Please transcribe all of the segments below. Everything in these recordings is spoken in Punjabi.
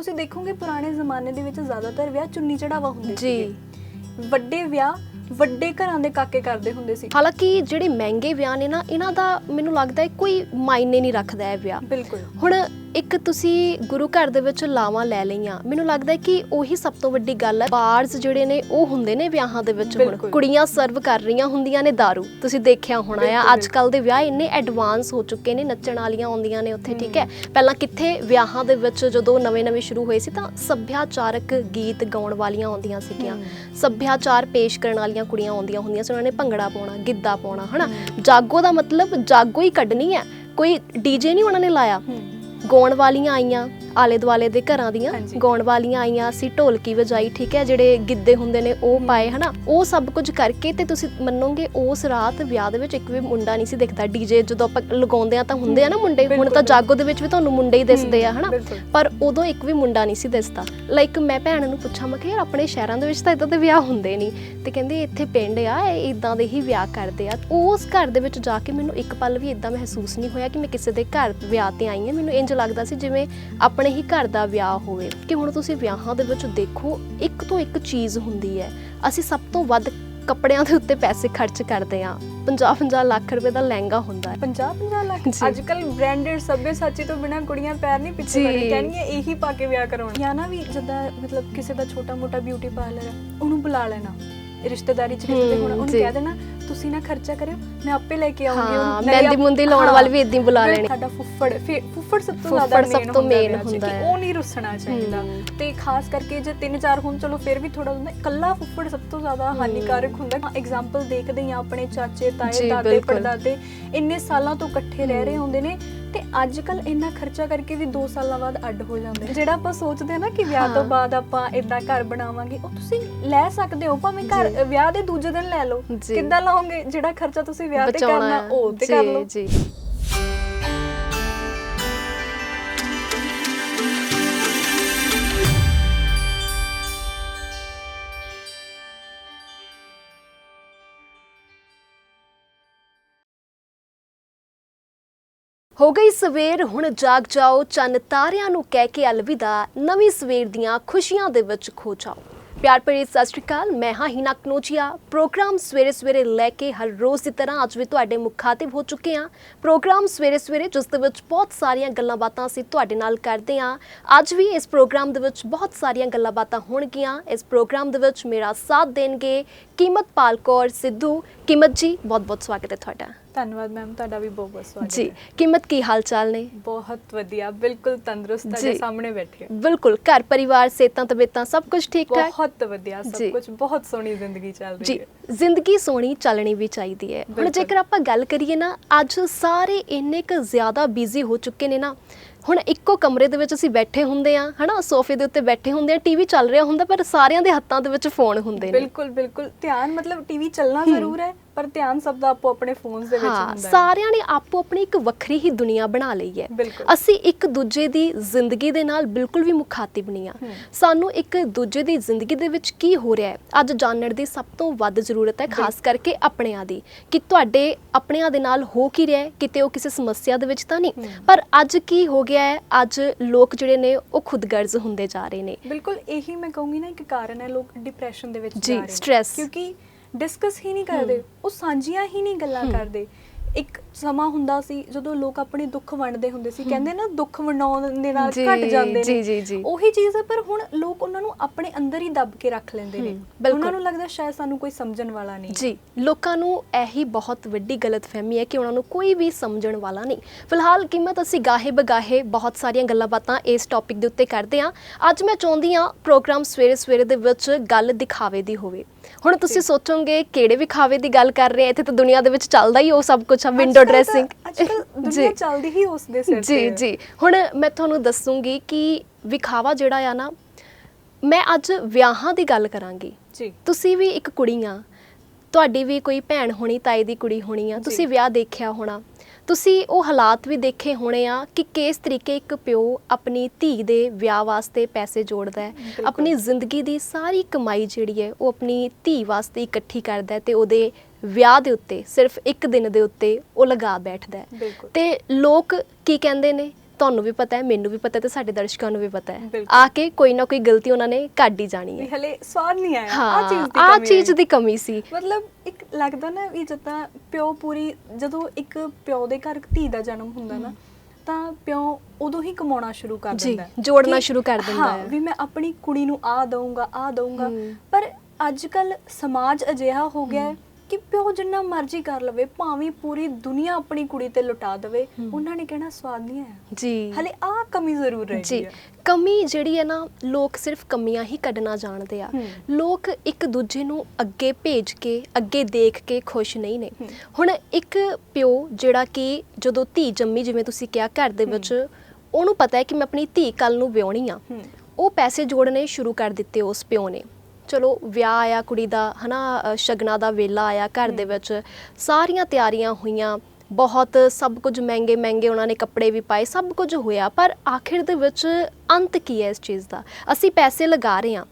ਤੁਸੀਂ ਦੇਖੋਗੇ ਪੁਰਾਣੇ ਜ਼ਮਾਨੇ ਦੇ ਵਿੱਚ ਜ਼ਿਆਦਾਤਰ ਵਿਆਹ ਚੁੰਨੀ ਚੜਾਵਾ ਹੁੰਦੇ ਜੀ। ਵੱਡੇ ਵਿਆਹ ਵੱਡੇ ਘਰਾਂ ਦੇ ਕਾਕੇ ਕਰਦੇ ਹੁੰਦੇ ਸੀ। ਹਾਲਾਂਕਿ ਜਿਹੜੇ ਮਹਿੰਗੇ ਵਿਆਹ ਨੇ ਨਾ ਇਹਨਾਂ ਦਾ ਮੈਨੂੰ ਲੱਗਦਾ ਹੈ ਕੋਈ ਮਾਇਨੇ ਨਹੀਂ ਰੱਖਦਾ ਇਹ ਵਿਆਹ। ਬਿਲਕੁਲ। ਹੁਣ ਇੱਕ ਤੁਸੀਂ ਗੁਰੂ ਘਰ ਦੇ ਵਿੱਚ ਲਾਵਾਂ ਲੈ ਲਈਆਂ। ਮੈਨੂੰ ਲੱਗਦਾ ਹੈ ਕਿ ਉਹੀ ਸਭ ਤੋਂ ਵੱਡੀ ਗੱਲ ਹੈ ਬਾਰਸ ਜਿਹੜੇ ਨੇ ਉਹ ਹੁੰਦੇ ਨੇ ਵਿਆਹਾਂ ਦੇ ਵਿੱਚ ਹੁਣ। ਬਿਲਕੁਲ। ਕੁੜੀਆਂ ਸਰਵ ਕਰ ਰਹੀਆਂ ਹੁੰਦੀਆਂ ਨੇ दारू। ਤੁਸੀਂ ਦੇਖਿਆ ਹੋਣਾ ਆ ਬਿਲਕੁਲ, ਅੱਜ ਕੱਲ ਦੇ ਵਿਆਹ ਇੰਨੇ ਐਡਵਾਂਸ ਹੋ ਚੁੱਕੇ ਨੇ ਨੱਚਣ ਵਾਲੀਆਂ ਆਉਂਦੀਆਂ ਨੇ ਉੱਥੇ ਠੀਕ ਹੈ? ਪਹਿਲਾਂ ਕਿੱਥੇ ਵਿਆਹਾਂ ਦੇ ਵਿੱਚ ਜਦੋਂ ਨਵੇਂ-ਨਵੇਂ ਸ਼ੁਰੂ ਹੋਏ ਸੀ ਤਾਂ ਸੱਭਿਆਚਾਰਕ ਗੀਤ ਗਾਉਣ ਵਾਲੀਆਂ ਆਉਂਦੀਆਂ ਸੀਗੀਆਂ। ਸੱਭਿਆਚਾਰ ਪੇਸ਼ ਕਰਨ ਵਾਲੀਆਂ ਕੁੜੀਆਂ ਆਉਂਦੀਆਂ ਹੁੰਦੀਆਂ ਸੀ ਉਹਨਾਂ ਨੇ ਭੰਗੜਾ ਪਾਉਣਾ ਗਿੱਧਾ ਪਾਉਣਾ ਹਨਾ? ਜਾਗੋ ਦਾ ਮਤਲਬ ਜਾਗੋ ਹੀ ਕੱਢਣੀ ਹੈ। ਕੋਈ ਡੀਜੇ ਨਹੀਂ ਉਹਨਾਂ ਨੇ ਲਾਇਆ। ਗਾਉਣ ਵਾਲੀਆਂ ਆਈਆਂ। ਆਲੇ ਦੁਆਲੇ ਦੇ ਘਰਾਂ ਦੀਆਂ। ਗਾਉਣ ਵਾਲੀਆਂ ਆਈਆਂ ਅਸੀਂ ਢੋਲਕੀ ਵਜਾਈ ਠੀਕ ਹੈ ਜਿਹੜੇ ਗਿੱਧੇ ਹੁੰਦੇ ਨੇ ਉਹ ਪਾਏ ਹਨਾ? ਉਹ ਸਭ ਕੁਝ ਕਰਕੇ ਤੇ ਤੁਸੀਂ ਮੰਨੋਗੇ ਉਸ ਰਾਤ ਵਿਆਹ ਦੇ ਵਿੱਚ ਇੱਕ ਵੀ ਮੁੰਡਾ ਨਹੀਂ ਸੀ ਦਿਖਦਾ। ਡੀਜੇ ਜਦੋਂ ਆਪਾਂ ਲਗਾਉਂਦੇ ਆ ਤਾਂ ਹੁੰਦੇ ਆ ਨਾ ਮੁੰਡੇ ਹੁਣ ਤਾਂ ਜਾਗੋ ਦੇ ਵਿੱਚ ਵੀ ਤੁਹਾਨੂੰ ਮੁੰਡੇ ਹੀ ਦਿਸਦੇ ਆ ਹਨਾ। ਪਰ ਉਦੋਂ ਇੱਕ ਵੀ ਮੁੰਡਾ ਨਹੀਂ ਸੀ ਦਿਸਦਾ। ਲਾਈਕ ਮੈਂ ਭੈਣ ਨੂੰ ਪੁੱਛਾਂ ਮੈਂ ਕਿ ਯਾਰ ਆਪਣੇ ਸ਼ਹਿਰਾਂ ਦੇ ਵਿੱਚ ਤਾਂ ਇਦਾਂ ਦੇ ਵਿਆਹ ਹੁੰਦੇ ਨਹੀਂ। ਤੇ ਕਹਿੰਦੇ ਇੱਥੇ ਪਿੰਡ ਆ ਇਹ ਇਦਾਂ ਦੇ ਹੀ ਵਿਆਹ ਕਰਦੇ ਆ। ਉਸ ਘਰ ਦੇ ਵਿੱਚ ਜਾ ਕੇ ਮੈਨੂੰ ਇੱਕ ਪਲ ਵੀ ਇਦਾਂ ਮਹਿਸੂਸ ਨਹੀਂ ਹੋਇਆ ਕਿ ਮੈਂ ਕਿਸੇ ਦੇ ਘਰ ਵਿਆਹ ਤੇ ਆਈ ਹਾਂ। ਮੈਨੂੰ ਇੰਜ ਲੱਗਦਾ ਸੀ ਜਿਵੇਂ ਆਪਣੇ ਹੀ ਘਰ ਦਾ ਵਿਆਹ ਹੋਵੇ ਕਿ ਹੁਣ ਤੁਸੀਂ ਵਿਆਹਾਂ ਦੇ ਵਿੱਚ ਦੇਖੋ ਇੱਕ ਤੋਂ ਇੱਕ ਚੀਜ਼ ਹੁੰਦੀ ਹੈ। ਅਸੀਂ ਸਭ ਤੋਂ ਵੱਧ ਕੱਪੜਿਆਂ ਦੇ ਉੱਤੇ ਪੈਸੇ ਖਰਚ ਕਰਦੇ ਆ 50-50 ਲੱਖ ਰੁਪਏ ਦਾ ਲਹਿੰਗਾ ਹੁੰਦਾ ਹੈ। 50 50 ਲੱਖ। ਅੱਜ ਕੱਲ ਬ੍ਰਾਂਡਡ ਸੱਭੇ ਸਾਚੀ ਤੋਂ ਬਿਨਾ ਕੁੜੀਆਂ ਪੈਰ ਨਹੀਂ ਪਿੱਛੇ। ਕਰਨੀ ਕਹਿਣਗੀਆਂ ਇਹੀ ਪਾ ਕੇ ਵਿਆਹ ਕਰਾਉਣਾ। ਜਾਂ ਨਾ ਵੀ ਜਿੱਦਾਂ ਮਤਲਬ ਕਿਸੇ ਦਾ ਛੋਟਾ ਮੋਟਾ ਬਿਊਟੀ ਪਾਰਲਰ ਹੈ ਉਹਨੂੰ ਬੁਲਾ ਲੈਣਾ। ਰਿਸ਼ਤੇਦਾਰੀ ਚ ਕਿਸੇ ਦੇ ਹੁਣ ਉਹਨੂੰ। ਕਹਿ ਦੇਣਾ ਤੁਸੀਂ ਨਾ ਖਰਚਾ ਕਰਿਓ ਮੈਂ ਆਪੇ ਲੈ ਕੇ ਆਉਂਗੀ ਹਾਂ ਮਹਿੰਦੀ ਮੁੰਦੀ ਲਾਉਣ ਵਾਲੀ ਵੀ ਇਦਾਂ ਬੁਲਾ ਲੈਣੀ ਸਾਡਾ ਫੁੱਫੜ ਫੁੱਫੜ ਸਭ ਤੋਂ ਜ਼ਿਆਦਾ ਸਭ ਤੋਂ ਹੁੰਦਾ ਹੈ। ਉਹ ਨਹੀਂ ਰੁੱਸਣਾ ਚਾਹੀਦਾ। ਤੇ ਖਾਸ ਕਰਕੇ ਜੇ ਤਿੰਨ ਚਾਰ ਹੋਣ ਚਲੋ ਫਿਰ ਵੀ ਥੋੜਾ ਹੁੰਦਾ ਇਕੱਲਾ ਫੁੱਫੜ ਸਭ ਤੋਂ ਜ਼ਿਆਦਾ ਹਾਨੀਕਾਰਕ ਹੁੰਦਾ ਐਗਜ਼ਾਮਪਲ ਦੇਖਦੇ ਹਾਂ ਆਪਣੇ ਚਾਚੇ ਤਾਏ ਦਾਦੇ। ਪੜਦਾਦੇ ਇੰਨੇ ਸਾਲਾਂ ਤੋਂ ਇਕੱਠੇ ਰਹਿ ਰਹੇ ਹੁੰਦੇ ਨੇ ਤੇ ਅੱਜ ਕੱਲ ਇੰਨਾ ਖਰਚਾ ਕਰਕੇ ਵੀ 2 ਸਾਲਾਂ ਬਾਅਦ ਅੱਡ ਹੋ ਜਾਂਦੇ ਨੇ। ਜਿਹੜਾ ਆਪਾਂ ਸੋਚਦੇ ਹਾਂ ਨਾ ਕਿ ਵਿਆਹ ਤੋਂ। ਬਾਅਦ ਆਪਾਂ ਇਦਾਂ ਘਰ ਬਣਾਵਾਂਗੇ ਉਹ ਤੁਸੀਂ ਲੈ ਸਕਦੇ ਹੋ ਭਾਵੇਂ ਘਰ ਵਿਆਹ ਦੇ ਦੂਜੇ ਦਿਨ ਲੈ ਲਓ। ਕਿੱਦਾਂ ਲਾਓਗੇ ਜਿਹੜਾ ਖਰਚਾ ਤੁਸੀਂ ਵਿਆਹ ਤੇ ਕਰਨਾ। ਉਹ ਤੇ ਕਰ ਲਓ ਜੀ ਹੋ ਗਈ ਸਵੇਰ, ਹੁਣ ਜਾਗ ਜਾਓ, ਚੰਨ ਤਾਰਿਆਂ ਨੂੰ ਕਹਿ ਕੇ ਅਲਵਿਦਾ, ਨਵੀਂ ਸਵੇਰ ਦੀਆਂ ਖੁਸ਼ੀਆਂ ਦੇ ਵਿੱਚ ਖੋ ਜਾਓ। ਪਿਆਰ ਭਰੀ ਸਤਿ ਸ਼੍ਰੀ ਅਕਾਲ, ਮੈਂ ਹਾਂ ਹਿਨਾ ਕਨੋਜੀਆ। ਪ੍ਰੋਗਰਾਮ ਸਵੇਰੇ ਸਵੇਰੇ ਲੈ ਕੇ ਹਰ ਰੋਜ਼ ਦੀ ਤਰ੍ਹਾਂ ਅੱਜ ਵੀ ਤੁਹਾਡੇ ਮੁਖਾਤਿਬ ਹੋ ਚੁੱਕੇ ਹਾਂ। ਪ੍ਰੋਗਰਾਮ ਸਵੇਰੇ ਸਵੇਰੇ ਜਿਸ ਦੇ ਵਿੱਚ ਬਹੁਤ ਸਾਰੀਆਂ ਗੱਲਾਂ ਬਾਤਾਂ ਅਸੀਂ ਤੁਹਾਡੇ ਨਾਲ ਕਰਦੇ ਹਾਂ। ਅੱਜ ਵੀ ਇਸ ਪ੍ਰੋਗਰਾਮ ਦੇ ਵਿੱਚ ਬਹੁਤ ਸਾਰੀਆਂ ਗੱਲਾਂ ਬਾਤਾਂ ਹੋਣਗੀਆਂ। ਇਸ ਪ੍ਰੋਗਰਾਮ ਦੇ ਵਿੱਚ ਮੇਰਾ ਸਾਥ ਦੇਣਗੇ ਕੀਮਤ ਪਾਲਕੌਰ ਸਿੱਧੂ। ਕੀਮਤ ਜੀ ਬਹੁਤ ਬਹੁਤ ਸਵਾਗਤ ਹੈ ਤੁਹਾਡਾ। ਧੰਨਵਾਦ ਮੈਮ ਤੁਹਾਡਾ ਵੀ ਬਹੁਤ ਬਹੁਤ ਸਵਾਗਤ ਜੀ ਕੀਮਤ ਕੀ ਹਾਲ ਚਾਲ ਨੇ ਬਹੁਤ ਵਧੀਆ ਬਿਲਕੁਲ ਤੰਦਰੁਸਤ ਤੁਹਾਡੇ ਜੀ। ਸਾਹਮਣੇ ਬੈਠੇ ਹਾਂ। ਬਿਲਕੁਲ ਘਰ ਪਰਿਵਾਰ ਸੇਤਾਂ ਤਬੀਅਤਾਂ ਸਭ ਕੁਝ ਠੀਕ ਠਾਕ ਬਹੁਤ ਵਧੀਆ ਜੀ। ਸਭ ਕੁਝ ਬਹੁਤ ਸੋਹਣੀ ਜ਼ਿੰਦਗੀ ਚੱਲ ਰਹੀ ਜੀ ਹੈ ਜ਼ਿੰਦਗੀ ਸੋਹਣੀ ਚੱਲਣੀ ਵੀ ਚਾਹੀਦੀ ਹੈ ਹੁਣ। ਜੇਕਰ ਆਪਾਂ ਗੱਲ ਕਰੀਏ ਨਾ ਅੱਜ ਸਾਰੇ ਇੰਨੇ ਕੁ ਜ਼ਿਆਦਾ ਬਿਜ਼ੀ ਹੋ ਚੁੱਕੇ ਨੇ ਨਾ ਹੁਣ ਇੱਕੋ ਕਮਰੇ ਦੇ ਵਿੱਚ ਅਸੀਂ ਬੈਠੇ ਹੁੰਦੇ ਆ ਹਨਾ? ਸੋਫੇ ਦੇ ਉੱਤੇ ਬੈਠੇ ਹੁੰਦੇ ਆ ਟੀਵੀ ਚੱਲ ਰਿਹਾ ਹੁੰਦਾ ਪਰ ਸਾਰਿਆਂ ਦੇ ਹੱਥਾਂ ਦੇ ਵਿੱਚ ਫੋਨ ਹੁੰਦੇ ਨੇ। ਬਿਲਕੁਲ ਬਿਲਕੁਲ। ਧਿਆਨ ਮਤਲਬ ਟੀਵੀ ਚੱਲਣਾ ਜ਼ਰੂਰ ਹੈ ਪਰ ਧਿਆਨ ਸਭ ਦਾ ਆਪੋ ਆਪਣੇ ਫੋਨਸ ਦੇ ਵਿੱਚ ਹੁੰਦਾ ਹੈ। ਸਾਰਿਆਂ ਨੇ ਆਪੋ ਆਪਣੀ ਇੱਕ ਵੱਖਰੀ ਹੀ ਦੁਨੀਆ ਬਣਾ ਲਈ ਹੈ। ਅਸੀਂ ਇੱਕ ਦੂਜੇ ਦੀ ਜ਼ਿੰਦਗੀ ਦੇ ਨਾਲ ਬਿਲਕੁਲ ਵੀ ਮੁਖਾਤਿਬ ਨਹੀਂ ਆ। ਸਾਨੂੰ ਇੱਕ ਦੂਜੇ ਦੀ ਜ਼ਿੰਦਗੀ ਦੇ ਵਿੱਚ ਕੀ ਹੋ ਰਿਹਾ ਹੈ? ਅੱਜ ਜਾਣਨ ਦੀ ਸਭ ਤੋਂ ਵੱਧ ਜ਼ਰੂਰਤ ਹੈ ਖਾਸ ਕਰਕੇ ਆਪਣਿਆਂ ਦੀ। ਕਿ ਤੁਹਾਡੇ ਆਪਣਿਆਂ ਦੇ ਨਾਲ ਹੋ ਕੀ ਰਿਹਾ ਹੈ? ਕਿਤੇ ਉਹ ਕਿਸੇ ਸਮੱਸਿਆ ਦੇ ਵਿੱਚ ਤਾਂ ਨਹੀਂ। ਪਰ ਅੱਜ ਕੀ ਹੋ ਗਿਆ ਹੈ ਅੱਜ ਲੋਕ ਜਿਹੜੇ ਨੇ ਉਹ ਖੁਦਗਰਜ਼ ਹੁੰਦੇ ਜਾ ਰਹੇ ਨੇ ਬਿਲਕੁਲ ਇਹੀ ਮੈਂ ਕਹੂੰਗੀ ਨਾ ਇੱਕ ਕਾਰਨ ਹੈ ਲੋਕ ਡਿਪਰੈਸ਼ਨ ਦੇ ਵਿੱਚ ਜੀ, ਰਹੇ ਨੇ। ਕਿਉਂਕਿ ਡਿਸਕਸ ਹੀ ਨਹੀਂ ਕਰਦੇ ਉਹ ਸਾਂਝੀਆਂ ਹੀ ਨਹੀਂ ਗੱਲਾਂ। ਕਰਦੇ ਇੱਕ ਸਮਾਂ ਹੁੰਦਾ ਸੀ ਜਦੋਂ ਲੋਕ ਆਪਣੇ ਦੁੱਖ ਵੰਡਦੇ ਹੁੰਦੇ ਸੀ ਕਹਿੰਦੇ ਨਾ ਦੁੱਖ ਵੰਡਾਉਣ ਦੇ ਨਾਲ ਘਟ ਜਾਂਦੇ ਨੇ। ਜੀ, ਜੀ, ਜੀ। ਉਹੀ ਚੀਜ਼ ਹੈ ਪਰ ਹੁਣ ਲੋਕ ਉਹਨਾਂ ਨੂੰ ਆਪਣੇ ਅੰਦਰ ਹੀ ਦੱਬ ਕੇ ਰੱਖ ਲੈਂਦੇ ਨੇ। ਉਹਨਾਂ ਨੂੰ ਲੱਗਦਾ ਸ਼ਾਇਦ ਸਾਨੂੰ ਕੋਈ ਸਮਝਣ ਵਾਲਾ ਨਹੀਂ। ਜੀ ਲੋਕਾਂ ਨੂੰ ਇਹੀ ਬਹੁਤ ਵੱਡੀ ਗਲਤਫਹਿਮੀ ਹੈ ਕਿ ਉਹਨਾਂ ਨੂੰ ਕੋਈ ਵੀ ਸਮਝਣ ਵਾਲਾ ਨਹੀਂ। ਫਿਲਹਾਲ ਕੀਮਤ ਅਸੀਂ ਗਾਹੇ ਬਗਾਹੇ ਬਹੁਤ ਸਾਰੀਆਂ ਗੱਲਾਂ ਬਾਤਾਂ ਇਸ ਟੌਪਿਕ ਦੇ ਉੱਤੇ ਕਰਦੇ ਹਾਂ। ਅੱਜ ਮੈਂ ਚਾਹੁੰਦੀ ਹਾਂ ਪ੍ਰੋਗਰਾਮ ਸਵੇਰੇ ਸਵੇਰੇ ਦੇ ਵਿੱਚ ਗੱਲ ਦਿਖਾਵੇ ਦੀ ਹੋਵੇ। ਹੁਣ ਤੁਸੀਂ ਸੋਚੋਗੇ ਕਿਹੜੇ ਵਿਖਾਵੇ ਦੀ ਗੱਲ ਕਰ ਰਹੇ ਆ ਇੱਥੇ ਤਾਂ ਦੁਨੀਆ ਦੇ ਵਿੱਚ ਚੱਲਦਾ ਹੀ ਉਹ ਸਭ ਕੁਝ ਆ ਵਿੰਡੋ ਡਰੈਸਿੰਗ ਅੱਜਕੱਲ ਦੁਨੀਆ ਚੱਲਦੀ ਹੀ ਉਸ ਦੇ ਸਿਰ ਤੇ ਜੀ। ਜੀ। ਹੁਣ ਮੈਂ ਤੁਹਾਨੂੰ ਦੱਸੂਗੀ ਕਿ ਵਿਖਾਵਾ ਜਿਹੜਾ ਆ ਨਾ ਮੈਂ ਅੱਜ ਵਿਆਹਾਂ ਦੀ ਗੱਲ ਕਰਾਂਗੀ। ਜੀ। ਤੁਸੀਂ ਵੀ ਇੱਕ ਕੁੜੀ ਆ ਤੁਹਾਡੀ ਵੀ ਕੋਈ ਭੈਣ ਹੋਣੀ ਤਾਏ ਦੀ ਕੁੜੀ ਹੋਣੀ ਆ। ਤੁਸੀਂ ਵਿਆਹ ਦੇਖਿਆ ਹੋਣਾ। ਤੁਸੀਂ ਉਹ ਹਾਲਾਤ ਵੀ ਦੇਖੇ ਹੋਣੇ ਆ ਕਿ ਕਿਸ ਤਰੀਕੇ ਇੱਕ ਪਿਓ ਆਪਣੀ ਧੀ ਦੇ ਵਿਆਹ ਵਾਸਤੇ ਪੈਸੇ ਜੋੜਦਾ ਹੈ। ਆਪਣੀ ਜ਼ਿੰਦਗੀ ਦੀ ਸਾਰੀ ਕਮਾਈ ਜਿਹੜੀ ਹੈ ਉਹ ਆਪਣੀ ਧੀ ਵਾਸਤੇ ਇਕੱਠੀ ਕਰਦਾ ਹੈ ਤੇ ਉਹਦੇ ਵਿਆਹ ਦੇ ਉੱਤੇ ਸਿਰਫ ਇੱਕ ਦਿਨ ਦੇ ਉੱਤੇ ਉਹ ਲਗਾ ਬੈਠਦਾ ਤੇ ਲੋਕ ਕੀ ਕਹਿੰਦੇ ਨੇ? ਤੁਹਾਨੂੰ ਵੀ ਪਤਾ ਹੈ ਮੈਨੂੰ ਵੀ ਪਤਾ ਹੈ ਤੇ ਸਾਡੇ ਦਰਸ਼ਕਾਂ ਨੂੰ ਵੀ ਪਤਾ ਹੈ ਬਿਲਕੁਲ। ਆ ਕੇ ਕੋਈ ਨਾ ਕੋਈ ਗਲਤੀ ਉਹਨਾਂ ਨੇ ਕੱਢ ਹੀ ਜਾਣੀ ਵੀ ਹੈ ਹਲੇ ਸਵਾਦ ਨਹੀਂ ਆਇਆ ਆ ਚੀਜ਼ ਦੀ ਆ ਚੀਜ਼। ਦੀ ਕਮੀ ਸੀ ਮਤਲਬ ਇੱਕ ਲੱਗਦਾ ਨਾ ਵੀ ਜਿੱਦਾਂ ਪਿਓ ਪੂਰੀ ਜਦੋਂ ਇੱਕ ਪਿਓ ਦੇ ਘਰ ਧੀ ਦਾ ਜਨਮ ਹੁੰਦਾ ਨਾ ਤਾਂ ਪਿਓ ਉਦੋਂ ਹੀ ਕਮਾਉਣਾ ਸ਼ੁਰੂ ਕਰ ਜੀ, ਦਿੰਦਾ ਹੈ ਜੋੜਨਾ ਕਿ ਸ਼ੁਰੂ ਕਰ ਦਿੰਦਾ ਹਾਂ, ਹੈ। ਵੀ ਮੈਂ ਆਪਣੀ ਕੁੜੀ ਨੂੰ ਆ ਦਊਂਗਾ ਆ ਦਊਂਗਾ ਹਮ। ਪਰ ਅੱਜ ਕੱਲ ਸਮਾਜ ਅਜਿਹਾ ਹੋ ਗਿਆ ਹੈ ਕਿ ਪਿਓ ਜਿੰਨਾ ਮਰਜ਼ੀ ਕਰ ਲਵੇ ਭਾਵੇਂ ਪੂਰੀ ਦੁਨੀਆ ਆਪਣੀ ਕੁੜੀ ਤੇ ਲੁਟਾ ਦੇਵੇ ਉਹਨਾਂ ਨੇ ਕਹਿਣਾ ਸਵਾਦ ਨਹੀਂ ਆਇਆ। ਜੀ। ਹਲੇ ਆ ਕਮੀ ਜ਼ਰੂਰ ਜੀ। ਰਹੇਗੀ ਹੈ। ਕਮੀ ਜਿਹੜੀ ਹੈ ਨਾ ਲੋਕ ਸਿਰਫ ਕਮੀਆਂ ਹੀ ਕੱਢਣਾ ਜਾਣਦੇ ਆ। ਲੋਕ ਇੱਕ ਦੂਜੇ ਨੂੰ ਅੱਗੇ ਭੇਜ ਕੇ ਅੱਗੇ ਦੇਖ ਕੇ ਖੁਸ਼ ਨਹੀਂ ਨੇ। ਹੁਣ ਇੱਕ ਪਿਓ ਜਿਹੜਾ ਕਿ ਜਦੋਂ ਧੀ ਜੰਮੀ ਜਿਵੇਂ ਤੁਸੀਂ ਕਿਹਾ ਘਰ ਦੇ ਵਿੱਚ ਉਹਨੂੰ ਪਤਾ ਹੈ ਕਿ ਮੈਂ ਆਪਣੀ ਧੀ ਕੱਲ ਨੂੰ ਵਿਆਹਣੀ ਆ। ਉਹ ਪੈਸੇ ਜੋੜਨੇ ਸ਼ੁਰੂ ਕਰ ਦਿੱਤੇ ਉਸ ਪਿਓ ਨੇ। ਚਲੋ ਵਿਆਹ ਆਇਆ ਕੁੜੀ ਦਾ ਹਨਾ ਸ਼ਗਨਾਂ ਦਾ ਵੇਲਾ ਆਇਆ ਘਰ ਦੇ ਵਿੱਚ ਸਾਰੀਆਂ ਤਿਆਰੀਆਂ ਹੋਈਆਂ। ਬਹੁਤ ਸਭ ਕੁਝ ਮਹਿੰਗੇ ਮਹਿੰਗੇ ਉਹਨਾਂ ਨੇ ਕੱਪੜੇ ਵੀ ਪਾਏ ਸਭ ਕੁਝ ਹੋਇਆ ਪਰ ਆਖਿਰ ਦੇ ਵਿੱਚ ਅੰਤ ਕੀ ਹੈ ਇਸ ਚੀਜ਼ ਦਾ? ਅਸੀਂ ਪੈਸੇ ਲਗਾ ਰਹੇ ਹਾਂ।